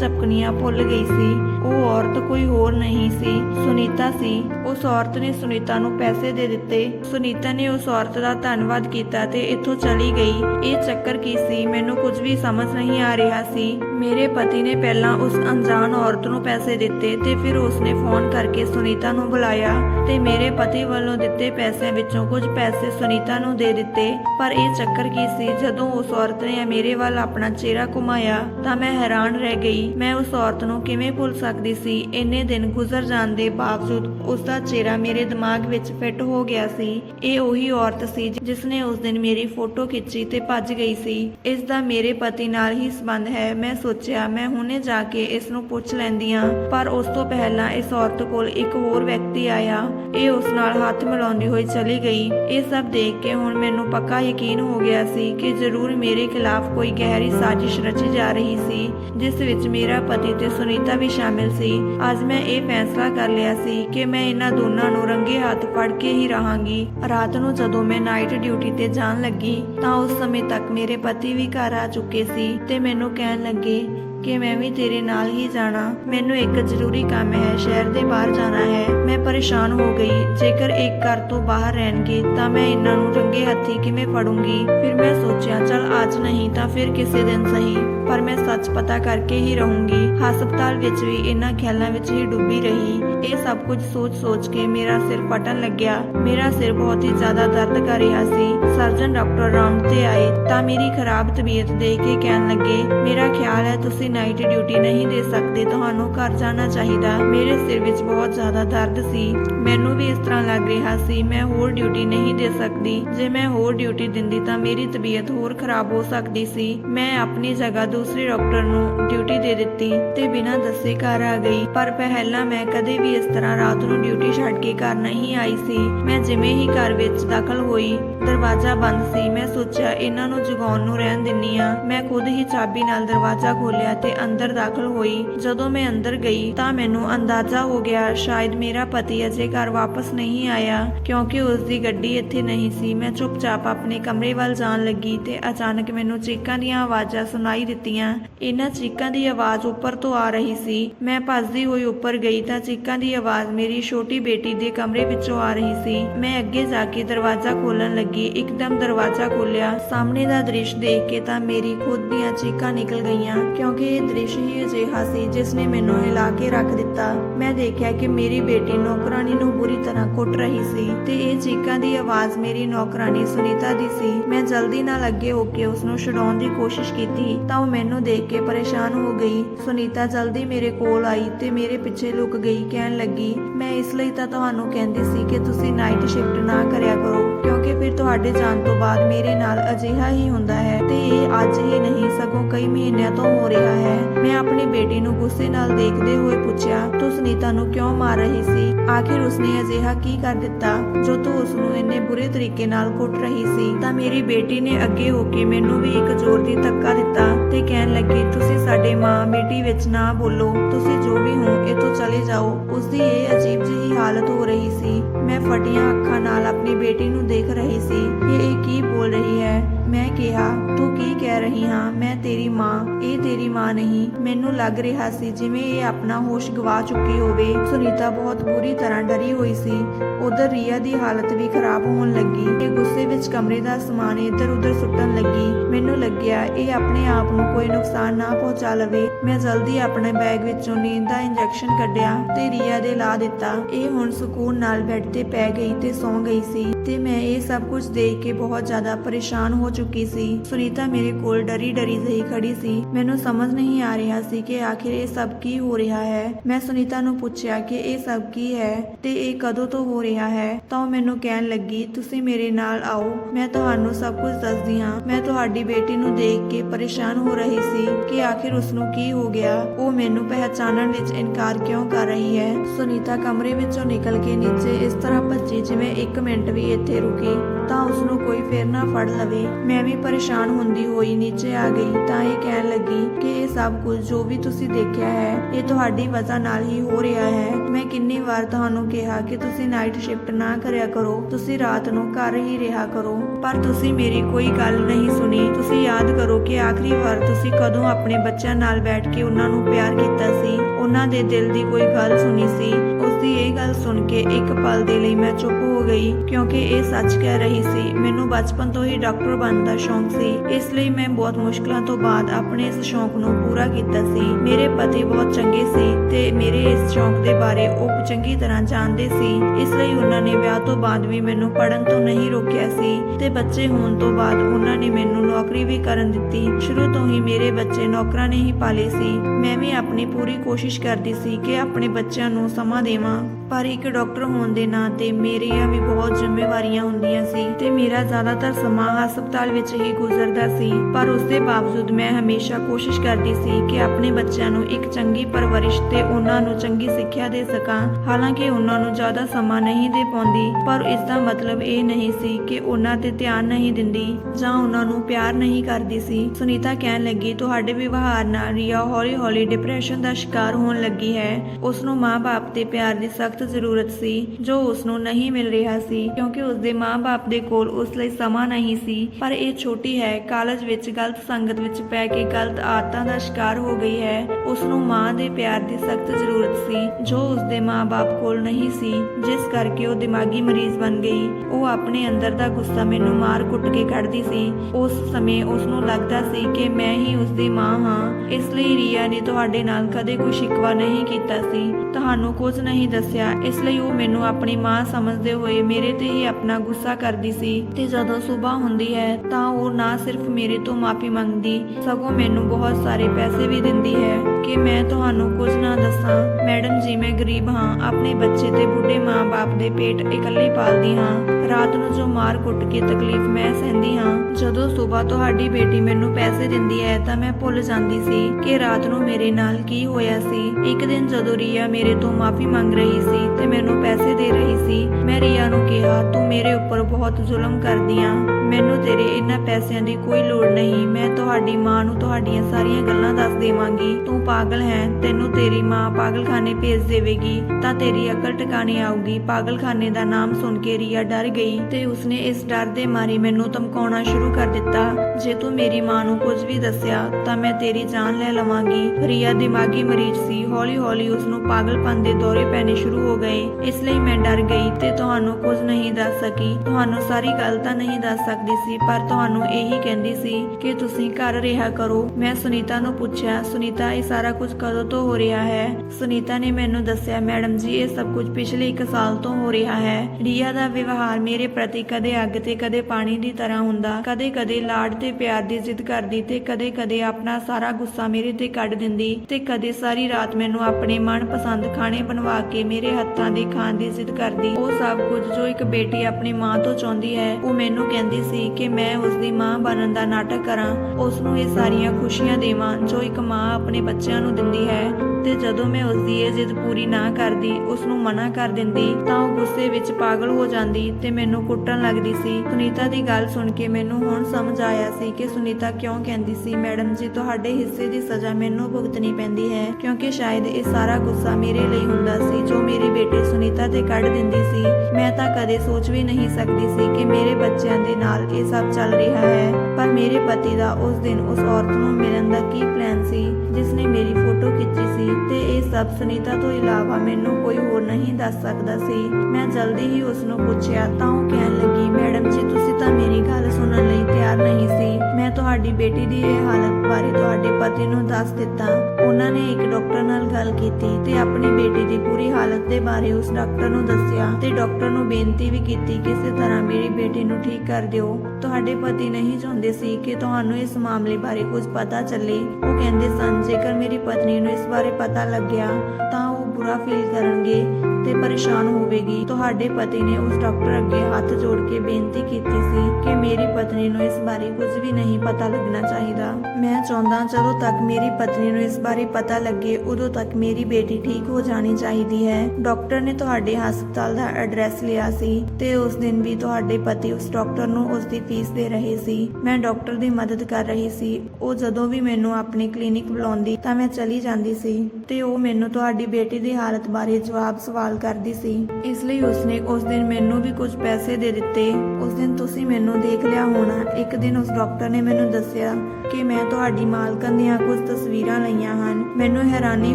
ਝਪਕਣੀਆਂ ਭੁੱਲ ਗਈ ਸੀ। ਉਹ ਔਰਤ ਕੋਈ ਹੋਰ ਨਹੀਂ ਸੀ, ਸੁਨੀਤਾ ਸੀ। ਉਸ ਔਰਤ ਨੇ ਸੁਨੀਤਾ ਨੂੰ ਪੈਸੇ ਦੇ ਦਿੱਤੇ। ਸੁਨੀਤਾ ਨੇ ਉਸ ਔਰਤ ਦਾ ਧੰਨਵਾਦ ਕੀਤਾ ਤੇ ਇੱਥੋਂ ਚਲੀ ਗਈ। ਇਹ ਚੱਕਰ ਕੀ ਸੀ? ਮੈਨੂੰ ਕੁਝ ਵੀ ਸਮਝ ਨਹੀਂ ਆ ਰਿਹਾ ਸੀ। ਮੇਰੇ ਪਤੀ ਨੇ ਪਹਿਲਾਂ ਉਸ ਅਣਜਾਣ ਔਰਤ ਨੂੰ ਪੈਸੇ ਦਿੱਤੇ ਤੇ ਫਿਰ ਉਸਨੇ ਫੋਨ ਕਰਕੇ ਸੁਨੀਤਾ ਨੂੰ ਬੁਲਾਇਆ ਤੇ ਮੇਰੇ ਪਤੀ ਵੱਲੋਂ ਦਿੱਤੇ ਪੈਸਿਆਂ ਵਿੱਚੋਂ ਕੁਝ ਪੈਸੇ ਸੁਨੀਤਾ ਨੂੰ ਦੇ ਦਿੱਤੇ। ਪਰ ਇਹ ਚੱਕਰ ਕੀ ਸੀ? ਜਦੋਂ ਉਸ ਔਰਤ ਨੇ ਮੇਰੇ ਵੱਲ ਆਪਣਾ ਚਿਹਰਾ ਘੁਮਾਇਆ ਤਾਂ ਮੈਂ ਹੈਰਾਨ ਰਹਿ ਗਈ। ਮੈਂ ਉਸ ਔਰਤ ਨੂੰ ਕਿਵੇਂ ਭੁੱਲ ਸਕਦੀ ਸੀ? ਇੰਨੇ ਦਿਨ ਗੁਜ਼ਰ ਜਾਣ ਦੇ ਬਾਵਜੂਦ ਉਸ ਦਾ ਚਿਹਰਾ ਮੇਰੇ ਦਿਮਾਗ ਵਿੱਚ ਫਿੱਟ ਹੋ ਗਿਆ ਸੀ। ਇਹ ਉਹੀ ਔਰਤ ਸੀ ਜਿਸ ਨੇ ਉਸ ਦਿਨ ਮੇਰੀ ਫੋਟੋ ਖਿੱਚੀ ਤੇ ਭੱਜ ਗਈ ਸੀ। ਇਸ ਦਾ ਮੇਰੇ ਪਤੀ ਨਾਲ ਹੀ ਸੰਬੰਧ ਹੈ। ਮੈਂ ਸੋਚਿਆ, ਮੈਂ ਹੁਣੇ ਜਾ ਕੇ ਇਸ ਨੂੰ ਪੁੱਛ ਲੈਂਦੀ ਹਾਂ ਪਰ ਉਸ ਤੋਂ ਪਹਿਲਾਂ ਇਸ ਔਰਤ ਕੋਲ ਇੱਕ ਹੋਰ ਵਿਅਕਤੀ ਆਇਆ। ਇਹ ਉਸ ਨਾਲ ਹੱਥ ਮਿਲਾਉਂਦੀ ਹੋਈ ਚਲੀ ਗਈ। ਇਹ ਸਭ ਦੇਖ ਕੇ ਹੁਣ ਮੈਨੂੰ ਪੱਕਾ ਯਕੀਨ ਹੋ ਗਿਆ ਸੀ ਕਿ ਜ਼ਰੂਰ ਮੇਰੇ ਖਿਲਾਫ ਕੋਈ ਗਹਿਰੀ ਸਾਜ਼ਿਸ਼ ਰਚੀ ਜਾ ਰਹੀ ਸੀ, ਜਿਸ ਵਿੱਚ ਮੇਰਾ ਪਤੀ ਤੇ ਸੁਨੀਤਾ ਵੀ ਸ਼ਾਮਿਲ ਸੀ। ਅੱਜ ਮੈਂ ਇਹ ਫੈਸਲਾ ਕਰ ਲਿਆ ਸੀ ਕਿ ਮੈਂ ਇਹਨਾਂ ਦੋਨਾਂ ਨੂੰ ਰੰਗੇ ਹੱਥ ਫੜ ਕੇ ਹੀ ਰਹਾਂਗੀ। ਰਾਤ ਨੂੰ ਜਦੋਂ ਮੈਂ ਨਾਈਟ ਡਿਊਟੀ ਤੇ ਜਾਣ ਲੱਗੀ, ਤਾਂ ਉਸ ਸਮੇਂ ਤੱਕ ਮੇਰੇ ਪਤੀ ਵੀ ਘਰ ਆ ਚੁੱਕੇ ਸੀ ਤੇ ਮੈਨੂੰ ਕਹਿਣ ਲੱਗੇ ਕਿ ਮੈਂ ਵੀ ਤੇਰੇ ਨਾਲ ਹੀ ਜਾਣਾ। ਮੈਨੂੰ ਇੱਕ ਜ਼ਰੂਰੀ ਕੰਮ ਹੈ, ਸ਼ਹਿਰ ਦੇ ਬਾਹਰ ਜਾਣਾ ਹੈ। ਮੈਂ ਪਰੇਸ਼ਾਨ ਹੋ ਗਈ। ਜੇਕਰ ਇੱਕ ਘਰ ਤੋਂ ਬਾਹਰ ਰਹਿਣਗੇ, ਤਾਂ ਮੈਂ ਇਹਨਾਂ ਨੂੰ ਰੰਗੇ ਹੱਥੀ ਕਿਵੇਂ ਫੜੂੰਗੀ? ਫਿਰ ਮੈਂ ਸੋਚਿਆ, ਚਲ ਅੱਜ ਨਹੀਂ ਤਾਂ ਫਿਰ ਕਿਸੇ ਦਿਨ ਸਹੀ। ਪਰ ਮੈਂ ਸੱਚ ਪਤਾ ਕਰਕੇ ਹੀ ਰਹੂੰਗੀ। ਹਸਪਤਾਲ ਵਿੱਚ ਵੀ ਇਹਨਾਂ ਖਿਆਲਾਂ ਵਿੱਚ ਹੀ ਡੁੱਬੀ ਰਹੀ। ਇਹ ਸਭ ਕੁਝ ਸੋਚ-ਸੋਚ ਕੇ ਮੇਰਾ ਸਿਰ ਫਟਣ ਲੱਗਿਆ। ਮੇਰਾ ਸਿਰ ਬਹੁਤ ਹੀ ਜ਼ਿਆਦਾ ਦਰਦ ਕਰ ਰਿਹਾ ਸੀ। ਸਰਜਨ ਡਾਕਟਰ ਰਾਉਂਡ ਤੇ ਆਏ ਤਾਂ ਮੇਰੀ ਖਰਾਬ ਤਬੀਅਤ ਦੇਖ ਕੇ ਕਹਿਣ ਲੱਗੇ, ਮੇਰਾ ਖਿਆਲ ਹੈ ਤੁਸੀਂ ਨਾਈਟ ਡਿਊਟੀ ਨਹੀਂ ਦੇ ਸਕਦੇ। ਤੁਹਾਨੂੰ ਘਰ ਜਾਣਾ ਚਾਹੀਦਾ। ਮੇਰੇ ਸਿਰ ਵਿੱਚ ਬਹੁਤ ਜ਼ਿਆਦਾ ਦਰਦ ਸੀ। ਮੈਨੂੰ ਵੀ ਇਸ ਤਰ੍ਹਾਂ ਲੱਗ ਰਿਹਾ ਸੀ, ਮੈਂ ਹੋਰ ਡਿਊਟੀ ਨਹੀਂ ਦੇ ਸਕਦੀ। ਜੇ ਮੈਂ ਹੋਰ ਡਿਊਟੀ ਦਿੰਦੀ ਤਾਂ ਮੇਰੀ ਤਬੀਅਤ ਹੋਰ ਖਰਾਬ ਹੋ ਸਕਦੀ ਸੀ। ਮੈਂ ਆਪਣੀ ਜਗ੍ਹਾ ਦੂਸਰੇ ਡਾਕਟਰ ਨੂੰ ਡਿਊਟੀ ਦੇ ਦਿੱਤੀ ਤੇ ਬਿਨਾਂ ਦੱਸੇ ਘਰ ਆ ਗਈ। ਪਰ ਪਹਿਲਾਂ ਮੈਂ ਕਦੇ ਵੀ ਇਸ ਤਰ੍ਹਾਂ ਰਾਤ ਨੂੰ ਡਿਊਟੀ ਛੱਡ ਕੇ ਘਰ ਨਹੀਂ ਆਈ ਸੀ। ਮੈਂ ਜਿਵੇਂ ਹੀ ਘਰ ਵਿੱਚ ਦਾਖਲ ਹੋਈ, ਦਰਵਾਜ਼ਾ ਬੰਦ ਸੀ। ਮੈਂ ਸੋਚਿਆ, ਇਹਨਾਂ ਨੂੰ ਜਗਾਉਣ ਨੂੰ ਰਹਿਣ ਦਿੰਨੀ ਆ ਮੈਂ ਖੁਦ ਹੀ ਚਾਬੀ ਨਾਲ ਦਰਵਾਜ਼ਾ ਖੋਲ੍ਹਿਆ ਤੇ ਅੰਦਰ ਦਾਖਲ ਹੋਈ। ਜਦੋਂ ਮੈਂ ਅੰਦਰ ਗਈ ਤਾਂ ਮੈਨੂੰ ਅੰਦਾਜ਼ਾ ਹੋ ਗਿਆ, ਸ਼ਾਇਦ ਮੇਰਾ ਪਤੀ ਅਜੇ ਘਰ ਵਾਪਸ ਨਹੀਂ ਆਇਆ, ਕਿਉਂਕਿ ਉਸ ਦੀ ਗੱਡੀ ਇੱਥੇ ਨਹੀਂ ਸੀ। ਮੈਂ ਚੁੱਪਚਾਪ ਆਪਣੇ ਕਮਰੇ ਵੱਲ ਜਾਣ ਲੱਗੀ ਤੇ ਅਚਾਨਕ ਮੈਨੂੰ ਚੀਕਾਂ ਦੀਆਂ ਆਵਾਜ਼ਾਂ ਸੁਣਾਈ ਦਿੱਤੀਆਂ। ਇਹਨਾਂ ਚੀਕਾਂ ਦੀ ਆਵਾਜ਼ ਉੱਪਰ ਤੋਂ ਆ ਰਹੀ ਸੀ। ਮੈਂ ਭੱਜਦੀ ਹੋਈ ਉੱਪਰ ਗਈ ਤਾਂ ਚੀਕਾਂ ਦੀ ਆਵਾਜ਼ ਮੇਰੀ ਛੋਟੀ ਬੇਟੀ ਦੇ ਕਮਰੇ ਵਿੱਚੋਂ ਆ ਰਹੀ ਸੀ। ਮੈਂ ਅੱਗੇ ਜਾ ਕੇ ਦਰਵਾਜ਼ਾ ਖੋਲਣ ਲੱਗੀ। ਇੱਕਦਮ ਦਰਵਾਜ਼ਾ ਖੋਲ੍ਹਿਆ। ਸਾਹਮਣੇ ਦਾ ਦ੍ਰਿਸ਼ ਦੇਖ ਕੇ ਤਾਂ ਮੇਰੀ ਖੁਦ ਦੀਆਂ ਚੀਕਾਂ ਨਿਕਲ ਗਈਆਂ, ਕਿਉਂਕਿ ਇਹ ਦ੍ਰਿਸ਼ ਹੀ ਅਜਿਹਾ ਸੀ ਜਿਸ ਨੇ ਮੈਨੂੰ ਹਿਲਾ ਕੇ ਰੱਖ ਦਿੱਤਾ। ਮੈਂ ਦੇਖਿਆ ਕਿ ਮੇਰੀ ਬੇਟੀ ਨੌਕਰਾਨੀ ਨੂੰ ਬੁਰੀ ਤਰ੍ਹਾਂ ਕੁੱਟ ਰਹੀ ਸੀ ਤੇ ਇਹ ਚੀਕਾਂ ਦੀ ਆਵਾਜ਼ ਮੇਰੀ ਨੌਕਰਾਨੀ ਸੁਨੀਤਾ ਦੀ ਸੀ। ਮੈਂ ਜਲਦੀ ਨਾਲ ਅੱਗੇ ਹੋ ਕੇ ਉਸ ਨੂੰ ਛਡਾਉਣ ਦੀ ਕੋਸ਼ਿਸ਼ ਕੀਤੀ ਤਾਂ ਉਹ ਮੈਨੂੰ ਦੇਖ ਕੇ ਪਰੇਸ਼ਾਨ ਹੋ ਗਈ। ਸੁਨੀਤਾ ਜਲਦੀ ਮੇਰੇ ਕੋਲ ਆਈ ਤੇ ਮੇਰੇ ਪਿੱਛੇ ਲੁਕ ਗਈ, ਕਹਿਣ ਲੱਗੀ, ਮੈਂ ਇਸ ਲਈ ਤਾਂ ਤੁਹਾਨੂੰ ਕਹਿੰਦੀ ਸੀ ਕਿ ਤੁਸੀਂ ਨਾਈਟ ਸ਼ਿਫਟ ਨਾ ਕਰਿਆ ਕਰੋ, ਕਿਉਂਕਿ ਫਿਰ ਤੁਹਾਡੇ ਜਾਣ ਤੋਂ ਬਾਅਦ ਮੇਰੇ ਨਾਲ ਅਜਿਹਾ ਹੀ ਹੁੰਦਾ ਹੈ ਤੇ ਇਹ ਅੱਜ ਹੀ ਨਹੀਂ, ਸਗੋਂ ਕਈ ਮਹੀਨਿਆਂ ਤੋਂ ਹੋ ਰਿਹਾ ਹੈ। ਮੈਂ ਆਪਣੀ ਬੇਟੀ ਨੂੰ ਗੁੱਸੇ ਨਾਲ ਦੇਖਦੇ ਹੋਏ ਪੁੱਛਿਆ, ਤੂੰ ਸੁਨੀਤਾ ਨੂੰ ਕਿਉਂ ਮਾਰ ਰਹੀ ਸੀ? ਆਖਿਰ ਉਸਨੇ ਅਜਿਹਾ ਕੀ ਕਰ ਦਿੱਤਾ? ਜੋ ਤੂੰ ਉਸ ਨੂੰ ਇੰਨੇ ਬੁਰੇ ਤਰੀਕੇ ਨਾਲ ਕੁੱਟ ਰਹੀ ਸੀ, ਤਾਂ ਮੇਰੀ ਬੇਟੀ ਨੇ ਅੱਗੇ ਹੋ ਕੇ ਮੈਨੂੰ ਵੀ ਇੱਕ ਜ਼ੋਰ ਦੀ ਧੱਕਾ ਦਿੱਤਾ ਤੇ ਕਹਿਣ ਲੱਗੀ, ਤੁਸੀਂ ਸਾਡੇ ਮਾਂ ਬੇਟੀ ਵਿੱਚ ਨਾ ਬੋਲੋ। ਤੁਸੀਂ ਜੋ ਵੀ ਹੋ, ਇੱਥੋਂ ਚਲੇ ਜਾਓ। ਉਸ ਦੀ ਇਹ ਅਜੀਬ ਜਿਹੀ ਹਾਲਤ ਹੋ ਰਹੀ ਸੀ। ਮੈਂ ਫਟੀਆਂ ਅੱਖਾਂ ਨਾਲ ਆਪਣੀ ਬੇਟੀ ਨੂੰ ਦੇਖ ਰਹੀ ਸੀ। ਕਿ ਇਹ ਕੀ ਬੋਲ ਰਹੀ ਹੈ? ਮੈਂ ਕਿਹਾ, ਤੂੰ ਕੀ ਕਹਿ ਰਹੀ ਹਾਂ? ਮੈਂ ਤੇਰੀ ਮਾਂ, ਇਹ ਤੇਰੀ ਮਾਂ ਨਹੀਂ। ਮੈਨੂੰ ਲੱਗ ਰਿਹਾ ਸੀ ਜਿਵੇਂ ਇਹ ਆਪਣਾ ਹੋਸ਼ ਗਵਾ ਚੁੱਕੀ ਹੋਵੇ। ਸੁਨੀਤਾ ਬਹੁਤ ਬੁਰੀ ਤਰ੍ਹਾਂ ਡਰੀ ਹੋਈ ਸੀ। ਉਧਰ ਰੀਆ ਦੀ ਹਾਲਤ ਵੀ ਖਰਾਬ ਹੋਣ ਲੱਗੀ। ਇਹ ਗੁੱਸੇ ਵਿੱਚ ਕਮਰੇ ਦਾ ਸਮਾਨ ਇੱਧਰ-ਉੱਧਰ ਸੁੱਟਣ ਲੱਗੀ। ਮੈਨੂੰ ਲੱਗਿਆ ਇਹ ਆਪਣੇ ਆਪ ਨੂੰ ਕੋਈ ਨੁਕਸਾਨ ਨਾ ਪਹੁੰਚਾ ਲਵੇ। ਮੈਂ ਜਲਦੀ ਆਪਣੇ ਬੈਗ ਵਿੱਚੋਂ ਨੀਂਦ ਦਾ ਇੰਜੈਕਸ਼ਨ ਕੱਢਿਆ ਤੇ ਰੀਆ ਦੇ ਲਾ ਦਿੱਤਾ। ਇਹ ਹੁਣ ਸਕੂਨ ਨਾਲ ਬੈੱਡ ਤੇ ਪੈ ਗਈ ਤੇ ਸੌਂ ਗਈ ਸੀ ਤੇ ਮੈਂ ਇਹ ਸਭ ਕੁਝ ਦੇਖ ਕੇ ਬਹੁਤ ਜ਼ਿਆਦਾ ਪਰੇਸ਼ਾਨ ਹੋ ਚੁੱਕੀ ਸੀ। ਸੁਨੀਤਾ ਮੇਰੇ ਕੋਲ ਡਰੀ ਡਰੀ ਜਿਹੀ ਖੜੀ ਸੀ। ਮੈਨੂੰ ਸਮਝ ਨਹੀਂ ਆ ਰਿਹਾ ਸੀ ਕਿ ਆਖਿਰ ਇਹ ਸਭ ਕੀ ਹੋ ਰਿਹਾ ਹੈ। ਮੈਂ ਸੁਨੀਤਾ ਨੂੰ ਪੁੱਛਿਆ ਕਿ ਇਹ ਸਭ ਕੀ ਹੈ ਤੇ ਇਹ ਕਦੋਂ ਤੋਂ ਹੋ ਰਿਹਾ ਹੈ? ਤਾਂ ਉਹ ਮੈਨੂੰ ਕਹਿਣ ਲੱਗੀ, ਤੁਸੀਂ ਮੇਰੇ ਨਾਲ ਆਓ, ਮੈਂ ਤੁਹਾਨੂੰ ਸਭ ਕੁਝ ਦੱਸਦੀ ਹਾਂ। ਮੈਂ ਤੁਹਾਡੀ ਬੇਟੀ ਨੂੰ ਦੇਖ ਕੇ ਪਰੇਸ਼ਾਨ ਹੋ ਰਹੀ ਸੀ ਕਿ ਆਖਿਰ ਉਸ ਨੂੰ ਕੀ ਹੋ ਗਿਆ। ਉਹ ਮੈਨੂੰ ਪਹਿਚਾਨਣ ਵਿੱਚ ਇਨਕਾਰ ਕਿਉਂ ਕਰ ਰਹੀ ਹੈ? ਸੁਨੀਤਾ ਕਮਰੇ ਵਿੱਚੋਂ ਨਿਕਲ ਕੇ ਨੀਚੇ ਇਸ ਤਰ੍ਹਾਂ ਭੱਜੀ ਜਿਵੇਂ 1 ਮਿੰਟ ਵੀ ਇੱਥੇ ਰੁਕੀ, ਤਾਂ ਉਸ ਨੂੰ ਕੋਈ ਫੇਰ ਨਾ ਫੜ ਲਵੇ। ਮੈਂ ਵੀ ਪਰੇਸ਼ਾਨ ਹੁੰਦੀ ਹੋਈ ਨੀਚੇ ਆ ਗਈ, ਤਾਂ ਇਹ ਕਹਿਣ ਲੱਗੀ ਕਿ ਇਹ ਸਭ ਕੁਝ ਜੋ ਵੀ ਤੁਸੀਂ ਦੇਖਿਆ ਹੈ, ਇਹ ਤੁਹਾਡੀ ਵਜ੍ਹਾ ਨਾਲ ਹੀ ਹੋ ਰਿਹਾ ਹੈ। ਮੈਂ ਕਿੰਨੀ ਵਾਰ ਤੁਹਾਨੂੰ ਕਿਹਾ ਕਿ ਤੁਸੀਂ ਨਾਈਟ ਸ਼ਿਫਟ ਨਾ ਕਰਿਆ ਕਰੋ, ਤੁਸੀਂ ਰਾਤ ਨੂੰ ਘਰ ਹੀ ਰਿਹਾ ਕਰੋ। ਪਰ ਤੁਸੀਂ ਮੇਰੀ ਕੋਈ ਗੱਲ ਨਹੀਂ ਸੁਣੀ। ਤੁਸੀਂ ਯਾਦ ਕਰੋ ਕਿ ਆਖਰੀ ਵਾਰ ਤੁਸੀਂ ਕਦੋਂ ਆਪਣੇ ਬੱਚਿਆਂ ਨਾਲ ਬੈਠ ਬੈਠ ਕੇ ਉਹਨਾਂ ਨੂੰ ਪਿਆਰ ਕੀਤਾ ਸੀ। ਉਹਨਾਂ ਦੇ ਦਿਲ ਦੀ ਕੋਈ ਗੱਲ ਸੁਣੀ ਸੀ। ਉਸ ਦੀ ਇਹ ਗੱਲ ਸੁਣ ਕੇ ਇੱਕ ਪਲ ਦੇ ਲਈ ਮੈਂ ਚੁੱਪ ਹੋ ਗਈ, ਕਿਉਂਕਿ ਇਹ ਸੱਚ ਕਹਿ ਰਹੀ ਸੀ। ਮੈਨੂੰ ਬਚਪਨ ਤੋਂ ਹੀ ਡਾਕਟਰ ਬਣਨ ਦਾ ਸ਼ੌਂਕ ਸੀ। ਇਸ ਲਈ ਮੈਂ ਬਹੁਤ ਮੁਸ਼ਕਲਾਂ ਤੋਂ ਬਾਅਦ ਆਪਣੇ ਇਸ ਸ਼ੌਂਕ ਨੂੰ ਪੂਰਾ ਕੀਤਾ ਸੀ। ਮੇਰੇ ਪਤੀ ਬਹੁਤ ਚੰਗੇ ਸੀ ਤੇ ਮੇਰੇ ਇਸ ਸ਼ੌਂਕ ਦੇ ਬਾਰੇ ਉਹ ਚੰਗੀ ਤਰ੍ਹਾਂ ਜਾਣਦੇ ਸੀ। ਇਸ ਲਈ ਉਹਨਾਂ ਨੇ ਵਿਆਹ ਤੋਂ ਬਾਅਦ ਵੀ ਮੈਨੂੰ ਪੜਨ ਤੋਂ ਨਹੀਂ ਰੋਕਿਆ ਸੀ ਤੇ ਬੱਚੇ ਹੋਣ ਤੋਂ ਬਾਅਦ ਉਹਨਾਂ ਨੇ ਮੈਨੂੰ ਨੌਕਰੀ ਵੀ ਕਰਨ ਦਿੱਤੀ। ਸ਼ੁਰੂ ਤੋਂ ਹੀ ਮੇਰੇ ਬੱਚੇ ਨੌਕਰਾਂ ਨੇ ਹੀ ਪਾਲੇ ਸੀ ਮੈਂ ਵੀ ਆਪਣੀ ਪੂਰੀ ਕੋਸ਼ਿਸ਼ ਕਰਦੀ ਸੀ ਕਿ ਆਪਣੇ ਬੱਚਿਆਂ ਨੂੰ ਸਮਾਂ ਦੇਵਾਂ, ਪਰ ਇੱਕ ਡਾਕਟਰ ਹੋਣ ਦੇ ਨਾਤੇ ਮੇਰੀਆਂ ਵੀ ਬਹੁਤ ਜ਼ਿੰਮੇਵਾਰੀਆਂ ਹੁੰਦੀਆਂ ਸੀ ਤੇ ਮੇਰਾ ਜ਼ਿਆਦਾਤਰ ਸਮਾਂ ਹਸਪਤਾਲ ਵਿੱਚ ਹੀ ਗੁਜ਼ਰਦਾ ਸੀ, ਪਰ ਉਸ ਦੇ ਬਾਵਜੂਦ ਮੈਂ ਹਮੇਸ਼ਾ ਕੋਸ਼ਿਸ਼ ਕਰਦੀ ਸੀ ਕਿ ਆਪਣੇ ਬੱਚਿਆਂ ਨੂੰ ਇੱਕ ਚੰਗੀ ਪਰਵਰਿਸ਼ ਤੇ ਉਹਨਾਂ ਨੂੰ ਚੰਗੀ ਸਿੱਖਿਆ ਦੇ ਸਕਾਂ। ਹਾਲਾਂਕਿ ਉਹਨਾਂ ਨੂੰ ਜ਼ਿਆਦਾ ਸਮਾਂ ਨਹੀਂ ਦੇ ਪਾਉਂਦੀ, ਪਰ ਇਸ ਦਾ ਮਤਲਬ ਇਹ ਨਹੀਂ ਸੀ ਕਿ ਉਹਨਾਂ ਤੇ ਧਿਆਨ ਨਹੀਂ ਦਿੰਦੀ ਜਾਂ ਉਹਨਾਂ ਨੂੰ ਪਿਆਰ ਨਹੀਂ ਕਰਦੀ ਸੀ। ਸੁਨੀਤਾ ਕਹਿਣ ਲੱਗੀ, ਤੁਹਾਡੇ ਵਿਵਹਾਰ ਨਾਲ ਰੀਆ ਹੌਲੀ-ਹੌਲੀ ਡਿਪਰੈਸ਼ਨ ਦਾ ਸ਼ਿਕਾਰ ਹੋਣ ਲੱਗੀ ਹੈ। ਉਸ ਨੂੰ ਮਾਂ-ਬਾਪ ਦੇ ਪਿਆਰ ਦੀ ਸਖਤ ਜ਼ਰੂਰਤ ਸੀ, ਜੋ ਉਸ ਨੂੰ ਨਹੀਂ ਮਿਲ ਰਿਹਾ ਸੀ, ਕਿਉਂਕਿ ਉਸ ਦੇ ਮਾਂ-ਬਾਪ ਦੇ ਕੋਲ ਉਸ ਲਈ ਸਮਾਂ ਨਹੀਂ ਸੀ। ਪਰ ਇਹ ਛੋਟੀ ਹੈ, ਕਾਲਜ ਵਿੱਚ ਗਲਤ ਸੰਗਤ ਵਿੱਚ ਪੈ ਕੇ ਗਲਤ ਆਦਤਾਂ ਦਾ ਸ਼ਿਕਾਰ ਹੋ ਗਈ ਹੈ। ਉਸ ਨੂੰ ਮਾਂ ਦੇ ਪਿਆਰ ਦੀ ਸਖਤ ਜ਼ਰੂਰਤ ਸੀ, ਜੋ ਉਸ ਦੇ ਮਾਂ-ਬਾਪ ਕੋਲ ਨਹੀਂ ਸੀ, ਜਿਸ ਕਰਕੇ ਉਹ ਦਿਮਾਗੀ ਮਰੀਜ਼ ਬਣ ਗਈ। ਉਹ ਆਪਣੇ ਅੰਦਰ ਦਾ ਗੁੱਸਾ ਮੈਨੂੰ ਮਾਰ ਕੁੱਟ ਕੇ ਕੱਢਦੀ ਸੀ। ਉਸ ਸਮੇਂ ਉਸ ਨੂੰ ਲੱਗਦਾ ਸੀ ਕਿ ਮੈਂ ਹੀ ਉਸ ਦੀ ਮਾਂ ਹਾਂ। ਇਸ ਲਈ ਰੀਆ ਨੇ ਤੁਹਾਡੇ ਨਾਲ ਕਦੇ ਕੋਈ ਸ਼ਿਕਵਾ ਨਹੀਂ ਕੀਤਾ ਸੀ। ਤੁਹਾਨੂੰ ਕੁਝ ਨਹੀਂ ਦੱਸਿਆ। ਇਸ ਲਈ ਉਹ ਮੈਨੂੰ ਆਪਣੀ ਮਾਂ ਸਮਝਦੇ ਹੋਏ ਮੇਰੇ ਤੇ ਹੀ ਆਪਣਾ ਗੁੱਸਾ ਕਰਦੀ ਸੀ। ਤੇ ਜਦੋਂ ਸਵੇਰ ਹੁੰਦੀ ਹੈ, ਤਾਂ ਉਹ ਨਾ ਸਿਰਫ ਮੇਰੇ ਤੋਂ ਮਾਫੀ ਮੰਗਦੀ, ਸਗੋਂ ਮੈਨੂੰ ਬਹੁਤ ਸਾਰੇ ਪੈਸੇ ਵੀ ਦਿੰਦੀ ਹੈ। ਕਿ ਮੈਂ ਤੁਹਾਨੂੰ ਕੁਝ ਨਾ ਦੱਸਾਂ। ਮੈਡਮ ਜੀ, ਮੈਂ ਗਰੀਬ ਹਾਂ। ਆਪਣੇ ਬੱਚੇ ਤੇ ਬੁੱਢੇ ਮਾਂ-ਬਾਪ ਦੇ ਪੇਟ ਇਕੱਲੀ ਪਾਲਦੀ ਹਾਂ। ਰਾਤ ਨੂੰ ਜੋ ਮਾਰ ਕੁੱਟ ਕੇ ਤਕਲੀਫ ਮੈਂ ਸਹਿੰਦੀ ਹਾਂ। ਜਦੋਂ ਸਵੇਰ ਤੁਹਾਡੀ ਬੇਟੀ ਮੈਨੂੰ ਪੈਸੇ ਦਿੰਦੀ ਹੈ, ਤਾਂ ਮੈਂ ਭੁੱਲ ਜਾਂਦੀ ਸੀ ਕਿ ਰਾਤ ਨੂੰ ਮੇਰੇ ਨਾਲ ਕੀ ਹੋਇਆ ਸੀ? ਇੱਕ ਦਿਨ ਜਦੋਂ ਰੀਆ ਮੇਰੇ ਤੋਂ ਮਾਫੀ ਮੰਗ ਰਹੀ ਸੀ ਤੇ ਮੈਨੂੰ ਪੈਸੇ ਦੇ ਰਹੀ ਸੀ, ਮੈਂ ਰੀਆ ਨੂੰ ਕਿਹਾ, ਤੂੰ ਮੇਰੇ ਉੱਪਰ ਬਹੁਤ ਜ਼ੁਲਮ ਕਰਦੀ ਆ। ਮੈਨੂੰ ਤੇਰੇ ਇਹਨਾਂ ਪੈਸਿਆਂ ਦੀ ਕੋਈ ਲੋੜ ਨਹੀਂ। ਮੈਂ ਤੁਹਾਡੀ ਮਾਂ ਨੂੰ ਤੁਹਾਡੀਆਂ ਸਾਰੀਆਂ ਗੱਲਾਂ ਦੱਸ ਦੇਵਾਂਗੀ। ਤੂੰ ਪਾਗਲ ਹੈ, ਤੈਨੂੰ ਤੇਰੀ ਮਾਂ ਪਾਗਲਖਾਨੇ ਭੇਜ ਦੇਵੇਗੀ, ਤਾਂ ਤੇਰੀ ਅਕਲ ਟਿਕਾਣੇ ਆਊਗੀ। ਪਾਗਲਖਾਨੇ ਦਾ ਨਾਮ ਸੁਣ ਕੇ ਰੀਆ ਡਰ ਗਈ ਤੇ ਉਸਨੇ ਇਸ ਡਰ ਦੇ ਮਾਰੇ ਮੈਨੂੰ ਧਮਕਾਉਣਾ ਸ਼ੁਰੂ ਕਰ ਦਿੱਤਾ। ਜੇ ਤੂੰ ਮੇਰੀ ਮਾਂ ਨੂੰ ਕੁਝ ਵੀ ਦੱਸਿਆ, ਤਾਂ ਮੈਂ ਤੇਰੀ ਜਾਨ ਲੈ ਲਵਾਂਗੀ। ਰੀਆ ਦਿਮਾਗੀ ਮਰੀਜ਼ ਸੀ। ਹੌਲੀ-ਹੌਲੀ ਉਸ ਨੂੰ ਪਾਗਲਪਨ ਦੇ ਦੌਰੇ ਪੈਣੇ ਸ਼ੁਰੂ ਹੋ ਗਏ। ਇਸ ਲਈ ਮੈਂ ਡਰ ਗਈ ਤੇ ਤੁਹਾਨੂੰ ਕੁਝ ਨਹੀਂ ਦੱਸ ਸਕੀ। ਤੁਹਾਨੂੰ ਸਾਰੀ ਗੱਲ ਤਾਂ ਨਹੀਂ ਦੱਸ ਸਕਦੀ ਸੀ, ਪਰ ਤੁਹਾਨੂੰ ਇਹੀ ਕਹਿੰਦੀ ਸੀ ਕਿ ਤੁਸੀਂ ਘਰ ਰਿਹਾ ਕਰੋ। ਮੈਂ ਸੁਨੀਤਾ ਨੂੰ ਪੁੱਛਿਆ, ਸੁਨੀਤਾ, ਇਹ ਸਾਰਾ ਕੁਝ ਕਦੋਂ ਤੋਂ ਹੋ ਰਿਹਾ ਹੈ? ਸੁਨੀਤਾ ਨੇ ਮੈਨੂੰ ਦੱਸਿਆ, ਮੈਡਮ ਜੀ, ਇਹ ਸਭ ਕੁਝ ਪਿਛਲੇ 1 ਸਾਲ ਤੋਂ ਹੋ ਰਿਹਾ ਹੈ। ਰੀਆ ਦਾ ਵਿਵਹਾਰ ਮੇਰੇ ਪ੍ਰਤੀ ਕਦੇ ਅੱਗ ਤੇ ਕਦੇ ਪਾਣੀ ਦੀ ਤਰ੍ਹਾਂ ਹੁੰਦਾ। ਕਦੇ-ਕਦੇ ਲਾਡ ਤੇ ਪਿਆਰ ਦੀ ਜ਼ਿੱਦ ਕਰਦੀ ਤੇ ਕਦੇ-ਕਦੇ ਆਪਣਾ ਸਾਰਾ ਗੁੱਸਾ ਮੇਰੇ ਤੇ ਕੱਢ ਦਿੰਦੀ ਤੇ ਕਦੇ ਸਾਰੀ ਰਾਤ ਮੈਨੂੰ ਆਪਣੇ ਮਨਪਸੰਦ ਖਾਣੇ ਬਣਵਾ ਕੇ ਮੇਰੇ ਹੱਥਾਂ ਦੇ ਖਾਣ ਦੀ ਜ਼ਿੱਦ ਕਰਦੀ। ਉਹ ਸਭ ਕੁਝ ਜੋ ਇੱਕ ਬੇਟੀ ਆਪਣੀ ਮਾਂ ਤੋਂ ਚਾਹੁੰਦੀ ਹੈ, ਉਹ ਮੈਨੂੰ ਕਹਿੰਦੀ ਸੀ ਕਿ ਮੈਂ ਉਸ ਦੀ ਮਾਂ ਬਣਨ ਦਾ ਨਾਟਕ ਕਰਾਂ ਉਸ ਨੂੰ ਇਹ ਸਾਰੀਆਂ ਖੁਸ਼ੀਆਂ ਦੇਵਾਂ ਜੋ ਇੱਕ ਮਾਂ ਆਪਣੇ ਬੱਚਿਆਂ ਨੂੰ ਦਿੰਦੀ ਹੈ। ਤੇ ਜਦੋਂ ਮੈਂ ਉਸ ਦੀ ਇਹ ਜ਼ਿੱਦ ਪੂਰੀ ਨਾ ਕਰਦੀ ਉਸ ਨੂੰ ਮਨਾ ਕਰ ਦਿੰਦੀ, ਤਾਂ ਉਹ ਗੁੱਸੇ ਵਿੱਚ ਪਾਗਲ ਹੋ ਜਾਂਦੀ ਤੇ ਮੈਨੂੰ ਕੁੱਟਣ ਲੱਗਦੀ ਸੀ। ਸੁਨੀਤਾ ਦੀ ਗੱਲ ਸੁਣ ਕੇ ਮੈਨੂੰ ਹੁਣ ਸਮਝ ਆਇਆ ਸੀ ਕਿ ਸੁਨੀਤਾ ਕਿਉਂ ਕਹਿੰਦੀ ਸੀ, ਮੈਡਮ ਜੀ, ਤੁਹਾਡੇ ਹਿੱਸੇ ਦੀ ਸਜ਼ਾ ਮੈਨੂੰ ਭੁਗਤਣੀ ਪੈਂਦੀ ਹੈ, ਕਿਉਂਕਿ ਸ਼ਾਇਦ ਇਹ ਸਾਰਾ ਗੁੱਸਾ ਮੇਰੇ ਲਈ ਹੁੰਦਾ ਸੀ, ਜੋ ਮੇਰੀ ਬੇਟੀ ਸੁਨੀਤਾ ਤੇ ਕੱਢ ਦਿੰਦੀ ਸੀ। ਮੈਂ ਤਾਂ ਕਦੇ ਸੋਚ ਵੀ ਨਹੀਂ ਸਕਦੀ ਸੀ ਕਿ ਮੇਰੇ ਬੱਚਿਆਂ ਦੇ ਨਾਲ ਇਹ ਸਭ ਚੱਲ ਰਿਹਾ ਹੈ, ਪਰ ਮੇਰੇ ਪਤੀ ਦਾ ਉਸ ਦਿਨ ਉਸ ਔਰਤ ਨੂੰ ਮਿਲਣ ਦਾ ਕੀ ਪਲਾਨ ਸੀ, ਜਿਸ ਨੇ ਮੇਰੀ ਫੋਟੋ ਖਿੱਚੀ ਸੀ। ਤੇ ਇਹ ਸਭ ਸੁਨੀਤਾ ਤੋਂ ਇਲਾਵਾ ਮੈਨੂੰ ਕੋਈ ਹੋਰ ਨਹੀਂ ਦੱਸ ਸਕਦਾ ਸੀ। ਮੈਂ ਜਲਦੀ ਹੀ ਉਸ ਨੂੰ ਪੁੱਛਿਆ, ਤਾਂ ਉਹ ਕਹਿਣ ਲੱਗੀ, ਮੈਡਮ ਜੀ, ਤੁਸੀਂ ਤਾਂ ਮੇਰੀ ਗੱਲ ਸੁਣਨ ਲਈ ਤਿਆਰ ਨਹੀਂ ਸੀ। ਮੈਂ ਤੁਹਾਡੀ ਬੇਟੀ ਦੀ ਇਹ ਹਾਲਤ ਬਾਰੇ ਤੁਹਾਡੇ ਪਤੀ ਨੂੰ ਦੱਸ ਦਿੱਤਾ। ਉਹਨਾਂ ਨੇ ਇੱਕ ਡਾਕਟਰ ਨਾਲ ਗੱਲ ਕੀਤੀ ਤੇ ਆਪਣੀ ਬੇਟੀ ਦੀ ਪੂਰੀ ਹਾਲਤ ਦੇ ਬਾਰੇ ਉਸ ਡਾਕਟਰ ਨੂੰ ਦੱਸਿਆ ਤੇ ਡਾਕਟਰ ਨੂੰ ਬੇਨਤੀ ਵੀ ਕੀਤੀ ਕਿਸੇ ਤਰ੍ਹਾਂ ਮੇਰੀ ਬੇਟੀ ਨੂੰ ਠੀਕ ਕਰ ਦਿਓ। ਤੁਹਾਡੇ ਪਤੀ ਨਹੀਂ ਚਾਹੁੰਦੇ ਸੀ ਕਿ ਤੁਹਾਨੂੰ ਇਸ ਮਾਮਲੇ ਬਾਰੇ ਕੁਝ ਪਤਾ ਚੱਲੇ। ਉਹ ਕਹਿੰਦੇ ਸਨ, ਜੇਕਰ ਮੇਰੀ ਪਤਨੀ ਨੂੰ ਇਸ ਬਾਰੇ ਪਤਾ ਲੱਗਿਆ, ਤਾਂ ਉਹ ਬੁਰਾ ਫੀਲ ਕਰਨਗੇ ਤੇ ਪਰੇਸ਼ਾਨ ਹੋਵੇਗੀ। ਤੁਹਾਡੇ ਪਤੀ ਨੇ ਉਸ ਡਾਕਟਰ ਅੱਗੇ ਹੱਥ ਜੋੜ ਕੇ ਬੇਨਤੀ ਕੀਤੀ ਸੀ ਕਿ ਮੇਰੀ ਪਤਨੀ ਨੂੰ ਇਸ ਬਾਰੇ ਕੁਝ ਵੀ ਨਹੀਂ ਪਤਾ ਲੱਗਣਾ ਚਾਹੀਦਾ। ਮੈਂ ਚਾਹੁੰਦਾ ਜਦੋਂ ਤੱਕ ਮੇਰੀ ਪਤਨੀ ਨੂੰ ਇਸ ਬਾਰੇ ਪਤਾ ਲੱਗੇ, ਉਦੋਂ ਤੱਕ ਮੇਰੀ ਬੇਟੀ ਠੀਕ ਹੋ ਜਾਣੀ ਚਾਹੀਦੀ ਹੈ। ਡਾਕਟਰ ਨੇ ਤੁਹਾਡੇ ਹਸਪਤਾਲ ਦਾ ਐਡਰੈਸ ਲਿਆ ਸੀ ਤੇ ਉਸ ਦਿਨ ਵੀ ਤੁਹਾਡੇ ਪਤੀ ਉਸ ਡਾਕਟਰ ਨੂੰ ਉਸ ਦੀ ਫੀਸ ਦੇ ਰਹੇ ਸੀ। ਮੈਂ ਡਾਕਟਰ ਦੀ ਮਦਦ ਕਰ ਰਹੀ ਸੀ। ਉਹ ਜਦੋਂ ਵੀ ਮੈਨੂੰ ਆਪਣੀ ਕਲੀਨਿਕ ਬੁਲਾਉਂਦੀ ਤਾਂ ਮੈਂ ਚਲੀ ਜਾਂਦੀ ਸੀ ਤੇ ਉਹ ਮੈਨੂੰ ਤੁਹਾਡੀ ਬੇਟੀ ਦੀ ਹਾਲਤ ਬਾਰੇ ਜਵਾਬ ਸਵਾਲ ਕਰਦੀ ਸੀ। ਇਸ ਲਈ ਉਸਨੇ ਉਸ ਦਿਨ ਮੈਨੂੰ ਵੀ ਕੁਝ ਪੈਸੇ ਦੇ ਦਿੱਤੇ। ਉਸ ਦਿਨ ਤੁਸੀਂ ਮੈਨੂੰ ਦੇਖ ਲਿਆ ਹੋਣਾ। ਇੱਕ ਦਿਨ ਉਸ ਡਾਕਟਰ ਨੇ ਮੈਨੂੰ ਦੱਸਿਆ ਕਿ ਮੈਂ ਤੁਹਾਡੀ ਮਾਲਕਨ ਦੀਆਂ ਕੁਝ ਤਸਵੀਰਾਂ ਲਈਆਂ ਹਨ। ਮੈਨੂੰ ਹੈਰਾਨੀ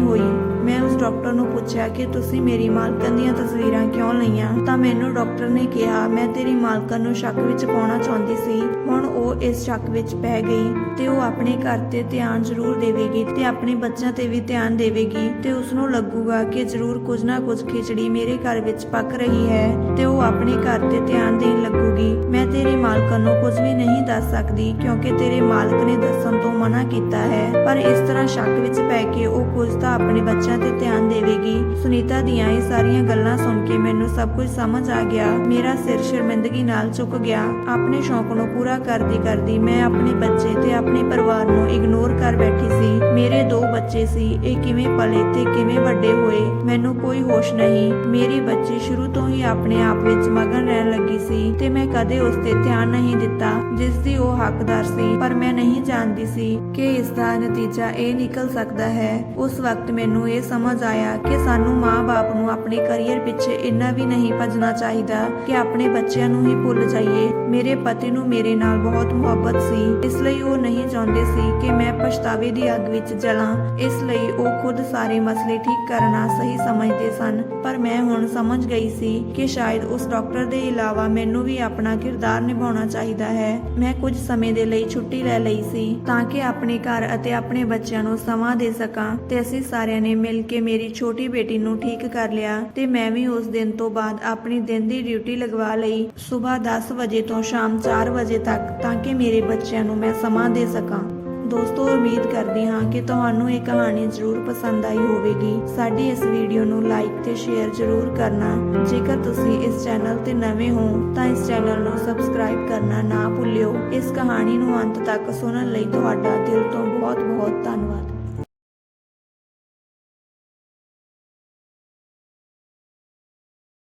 ਹੋਈ। ਮੈਂ ਉਸ ਡਾਕਟਰ ਨੂੰ ਪੁੱਛਿਆ ਕਿ ਤੁਸੀਂ ਮੇਰੀ ਮਾਲਕਨ ਦੀਆਂ ਤਸਵੀਰਾਂ ਕਿਉਂ ਲਈਆਂ? ਤਾਂ ਮੈਨੂੰ ਡਾਕਟਰ ਨੇ ਕਿਹਾ, ਮੈਂ ਤੇਰੀ ਮਾਲਕਨ ਨੂੰ ਸ਼ੱਕ ਵਿੱਚ ਪਾਉਣਾ ਚਾਹੁੰਦੀ ਸੀ। ਹੁਣ ਉਹ ਇਸ ਸ਼ੱਕ ਵਿੱਚ ਪੈ ਗਈ ਤੇ ਉਹ ਆਪਣੇ ਘਰ ਤੇ ਧਿਆਨ ਜ਼ਰੂਰ ਦੇਵੇਗੀ ਤੇ ਆਪਣੇ ਬੱਚਿਆਂ ਤੇ ਵੀ ਧਿਆਨ ਦੇਵੇਗੀ ਤੇ ਉਸ ਨੂੰ ਲੱਗੂਗਾ ਕਿ ਜ਼ਰੂਰ ਕੁਝ ਨਾ ਕੁਝ ਖਿਚੜੀ ਮੇਰੇ ਘਰ ਵਿੱਚ ਪੱਕ ਰਹੀ ਹੈ ਤੇ ਉਹ ਆਪਣੇ ਘਰ ਤੇ ਧਿਆਨ ਦੇਣ ਲੱਗੂਗੀ। ਮੈਂ ਤੇਰੇ ਮਾਲਕਨ ਨੂੰ ਕੁਝ ਵੀ ਨਹੀਂ ਦੱਸ ਸਕਦੀ ਕਿਉਂਕਿ ਤੇਰੇ ਮਾਲਕ ਨੇ ਦੱਸਣ ਤੋਂ ਮਨਾ ਕੀਤਾ ਹੈ। ਪਰ ਇਸ ਤਰ੍ਹਾਂ ਸ਼ੱਕ ਵਿੱਚ ਪੈ ਕੇ ਉਹ ਕੁਝ ਤਾਂ ਆਪਣੇ ਬੱਚਿਆਂ ਤੇ ਧਿਆਨ ਦੇਵੇਗੀ। ਸੁਨੀਤਾ ਦੀਆਂ ਇਹ ਸਾਰੀਆਂ ਗੱਲਾਂ ਸੁਣ ਕੇ ਮੈਨੂੰ ਸਭ ਕੁਝ ਸਮਝ ਆ ਗਿਆ। ਮੇਰਾ ਸਿਰ ਸ਼ਰਮਿੰਦਗੀ ਨਾਲ ਝੁਕ ਗਿਆ। ਆਪਣੇ ਸ਼ੌਂਕ ਨੂੰ ਪੂਰਾ ਕਰਦੀ ਕਰਦੀ ਮੈਂ ਆਪਣੇ ਬੱਚੇ ਤੇ ਆਪਣੇ ਪਰਿਵਾਰ ਨੂੰ ਇਗਨੋਰ ਕਰ ਬੈਠੀ ਸੀ। ਮੇਰੇ ਦੋ ਬੱਚੇ ਸੀ। ਇਹ ਕਿਵੇਂ ਪਲੇ ਤੇ ਕਿਵੇਂ ਵੱਡੇ ਹੋਏ, ਮੈਨੂੰ ਕੋਈ ਹੋਸ਼ ਨਹੀਂ। ਮੇਰੀ ਬੱਚੀ ਸ਼ੁਰੂ ਤੋਂ ਹੀ ਆਪਣੇ ਆਪ ਵਿੱਚ ਮਗਨ ਰਹਿਣ ਲੱਗੀ ਸੀ ਤੇ ਮੈਂ ਕਦੇ ਉਸ ਤੇ ਧਿਆਨ ਨਹੀਂ ਦਿੱਤਾ ਜਿਸ ਦੀ ਉਹ ਹੱਕਦਾਰ ਸੀ, ਪਰ ਮੈਂ ਨਹੀਂ ਜਾਣਦੀ ਸੀ। ਕਿ ਇਸ ਦਾ ਨਤੀਜਾ ਇਹ ਨਿਕਲ ਸਕਦਾ ਹੈ। ਉਸ ਵਕਤ ਮੈਨੂੰ ਇਹ ਸਮਝ ਆਇਆ ਕਿ ਸਾਨੂੰ ਮਾਂ-ਬਾਪ ਨੂੰ ਆਪਣੇ ਕੈਰੀਅਰ ਪਿੱਛੇ ਇੰਨਾ ਵੀ ਨਹੀਂ ਭੱਜਣਾ ਚਾਹੀਦਾ ਕਿ ਆਪਣੇ ਬੱਚਿਆਂ ਨੂੰ ਹੀ ਭੁੱਲ ਜਾਈਏ। ਮੇਰੇ ਪਤੀ ਨੂੰ ਮੇਰੇ ਨਾਲ ਬਹੁਤ ਮੁਹੱਬਤ ਸੀ। ਇਸ ਲਈ ਉਹ ਨਹੀਂ ਚਾਹੁੰਦੇ ਸੀ ਕਿ ਮੈਂ ਪਛਤਾਵੇ ਦੀ ਅੱਗ ਵਿੱਚ ਜਲਾਂ। ਇਸ ਲਈ ਉਹ ਖੁਦ ਸਾਰੇ ਮਸਲੇ ਠੀਕ ਕਰਨਾ ਸਹੀ ਸਮਝਦੇ ਸਨ। ਪਰ ਮੈਂ ਹੁਣ ਸਮਝ ਗਈ ਸੀ ਕਿ ਸ਼ਾਇਦ ਉਸ ਡਾਕਟਰ ਦੇ ਇਲਾਵਾ ਮੈਨੂੰ ਵੀ ਆਪਣਾ ਕਿਰਦਾਰ ਨਿਭਾਉਣਾ ਚਾਹੀਦਾ ਹੈ। ਮੈਂ ਕੁਝ ਸਮੇਂ ਦੇ ਲਈ ਛੁੱਟੀ ਲੈ ਲਈ ਸੀ ਤਾਂ ਕਿ ਆਪਣੇ ਆਪਣੇ ਘਰ ਅਤੇ ਆਪਣੇ ਬੱਚਿਆਂ ਨੂੰ ਸਮਾਂ ਦੇ ਸਕਾਂ ਤੇ ਅਸੀਂ ਸਾਰਿਆਂ ਨੇ ਮਿਲ ਕੇ ਮੇਰੀ ਛੋਟੀ ਬੇਟੀ ਨੂੰ ਠੀਕ ਕਰ ਲਿਆ ਤੇ ਮੈਂ ਵੀ ਉਸ ਦਿਨ ਤੋਂ ਬਾਅਦ ਆਪਣੀ ਦਿਨ ਦੀ ਡਿਊਟੀ ਲਗਵਾ ਲਈ ਸਵੇਰ 10 ਵਜੇ ਤੋਂ ਸ਼ਾਮ 4 ਵਜੇ ਤੱਕ ਤਾਂ ਕਿ ਮੇਰੇ ਬੱਚਿਆਂ ਨੂੰ ਮੈਂ ਸਮਾਂ ਦੇ ਸਕਾਂ। ਦੋਸਤੋ, ਉਮੀਦ ਕਰਦੀ ਹਾਂ ਕਿ ਤੁਹਾਨੂੰ ਇਹ ਕਹਾਣੀ ਜ਼ਰੂਰ ਪਸੰਦ ਆਈ ਹੋਵੇਗੀ। ਸਾਡੀ ਇਸ ਵੀਡੀਓ ਨੂੰ ਲਾਈਕ ਤੇ ਸ਼ੇਅਰ ਜ਼ਰੂਰ ਕਰਨਾ। ਜੇਕਰ ਤੁਸੀਂ ਇਸ ਚੈਨਲ ਤੇ ਨਵੇਂ ਹੋ, ਤਾਂ ਇਸ ਚੈਨਲ ਨੂੰ ਸਬਸਕ੍ਰਾਈਬ ਕਰਨਾ ਨਾ ਭੁੱਲਿਓ। ਇਸ ਕਹਾਣੀ ਨੂੰ ਅੰਤ ਤੱਕ ਸੁਣਨ ਲਈ ਤੁਹਾਡਾ ਦਿਲ ਤੋਂ ਬਹੁਤ ਬਹੁਤ ਧੰਨਵਾਦ।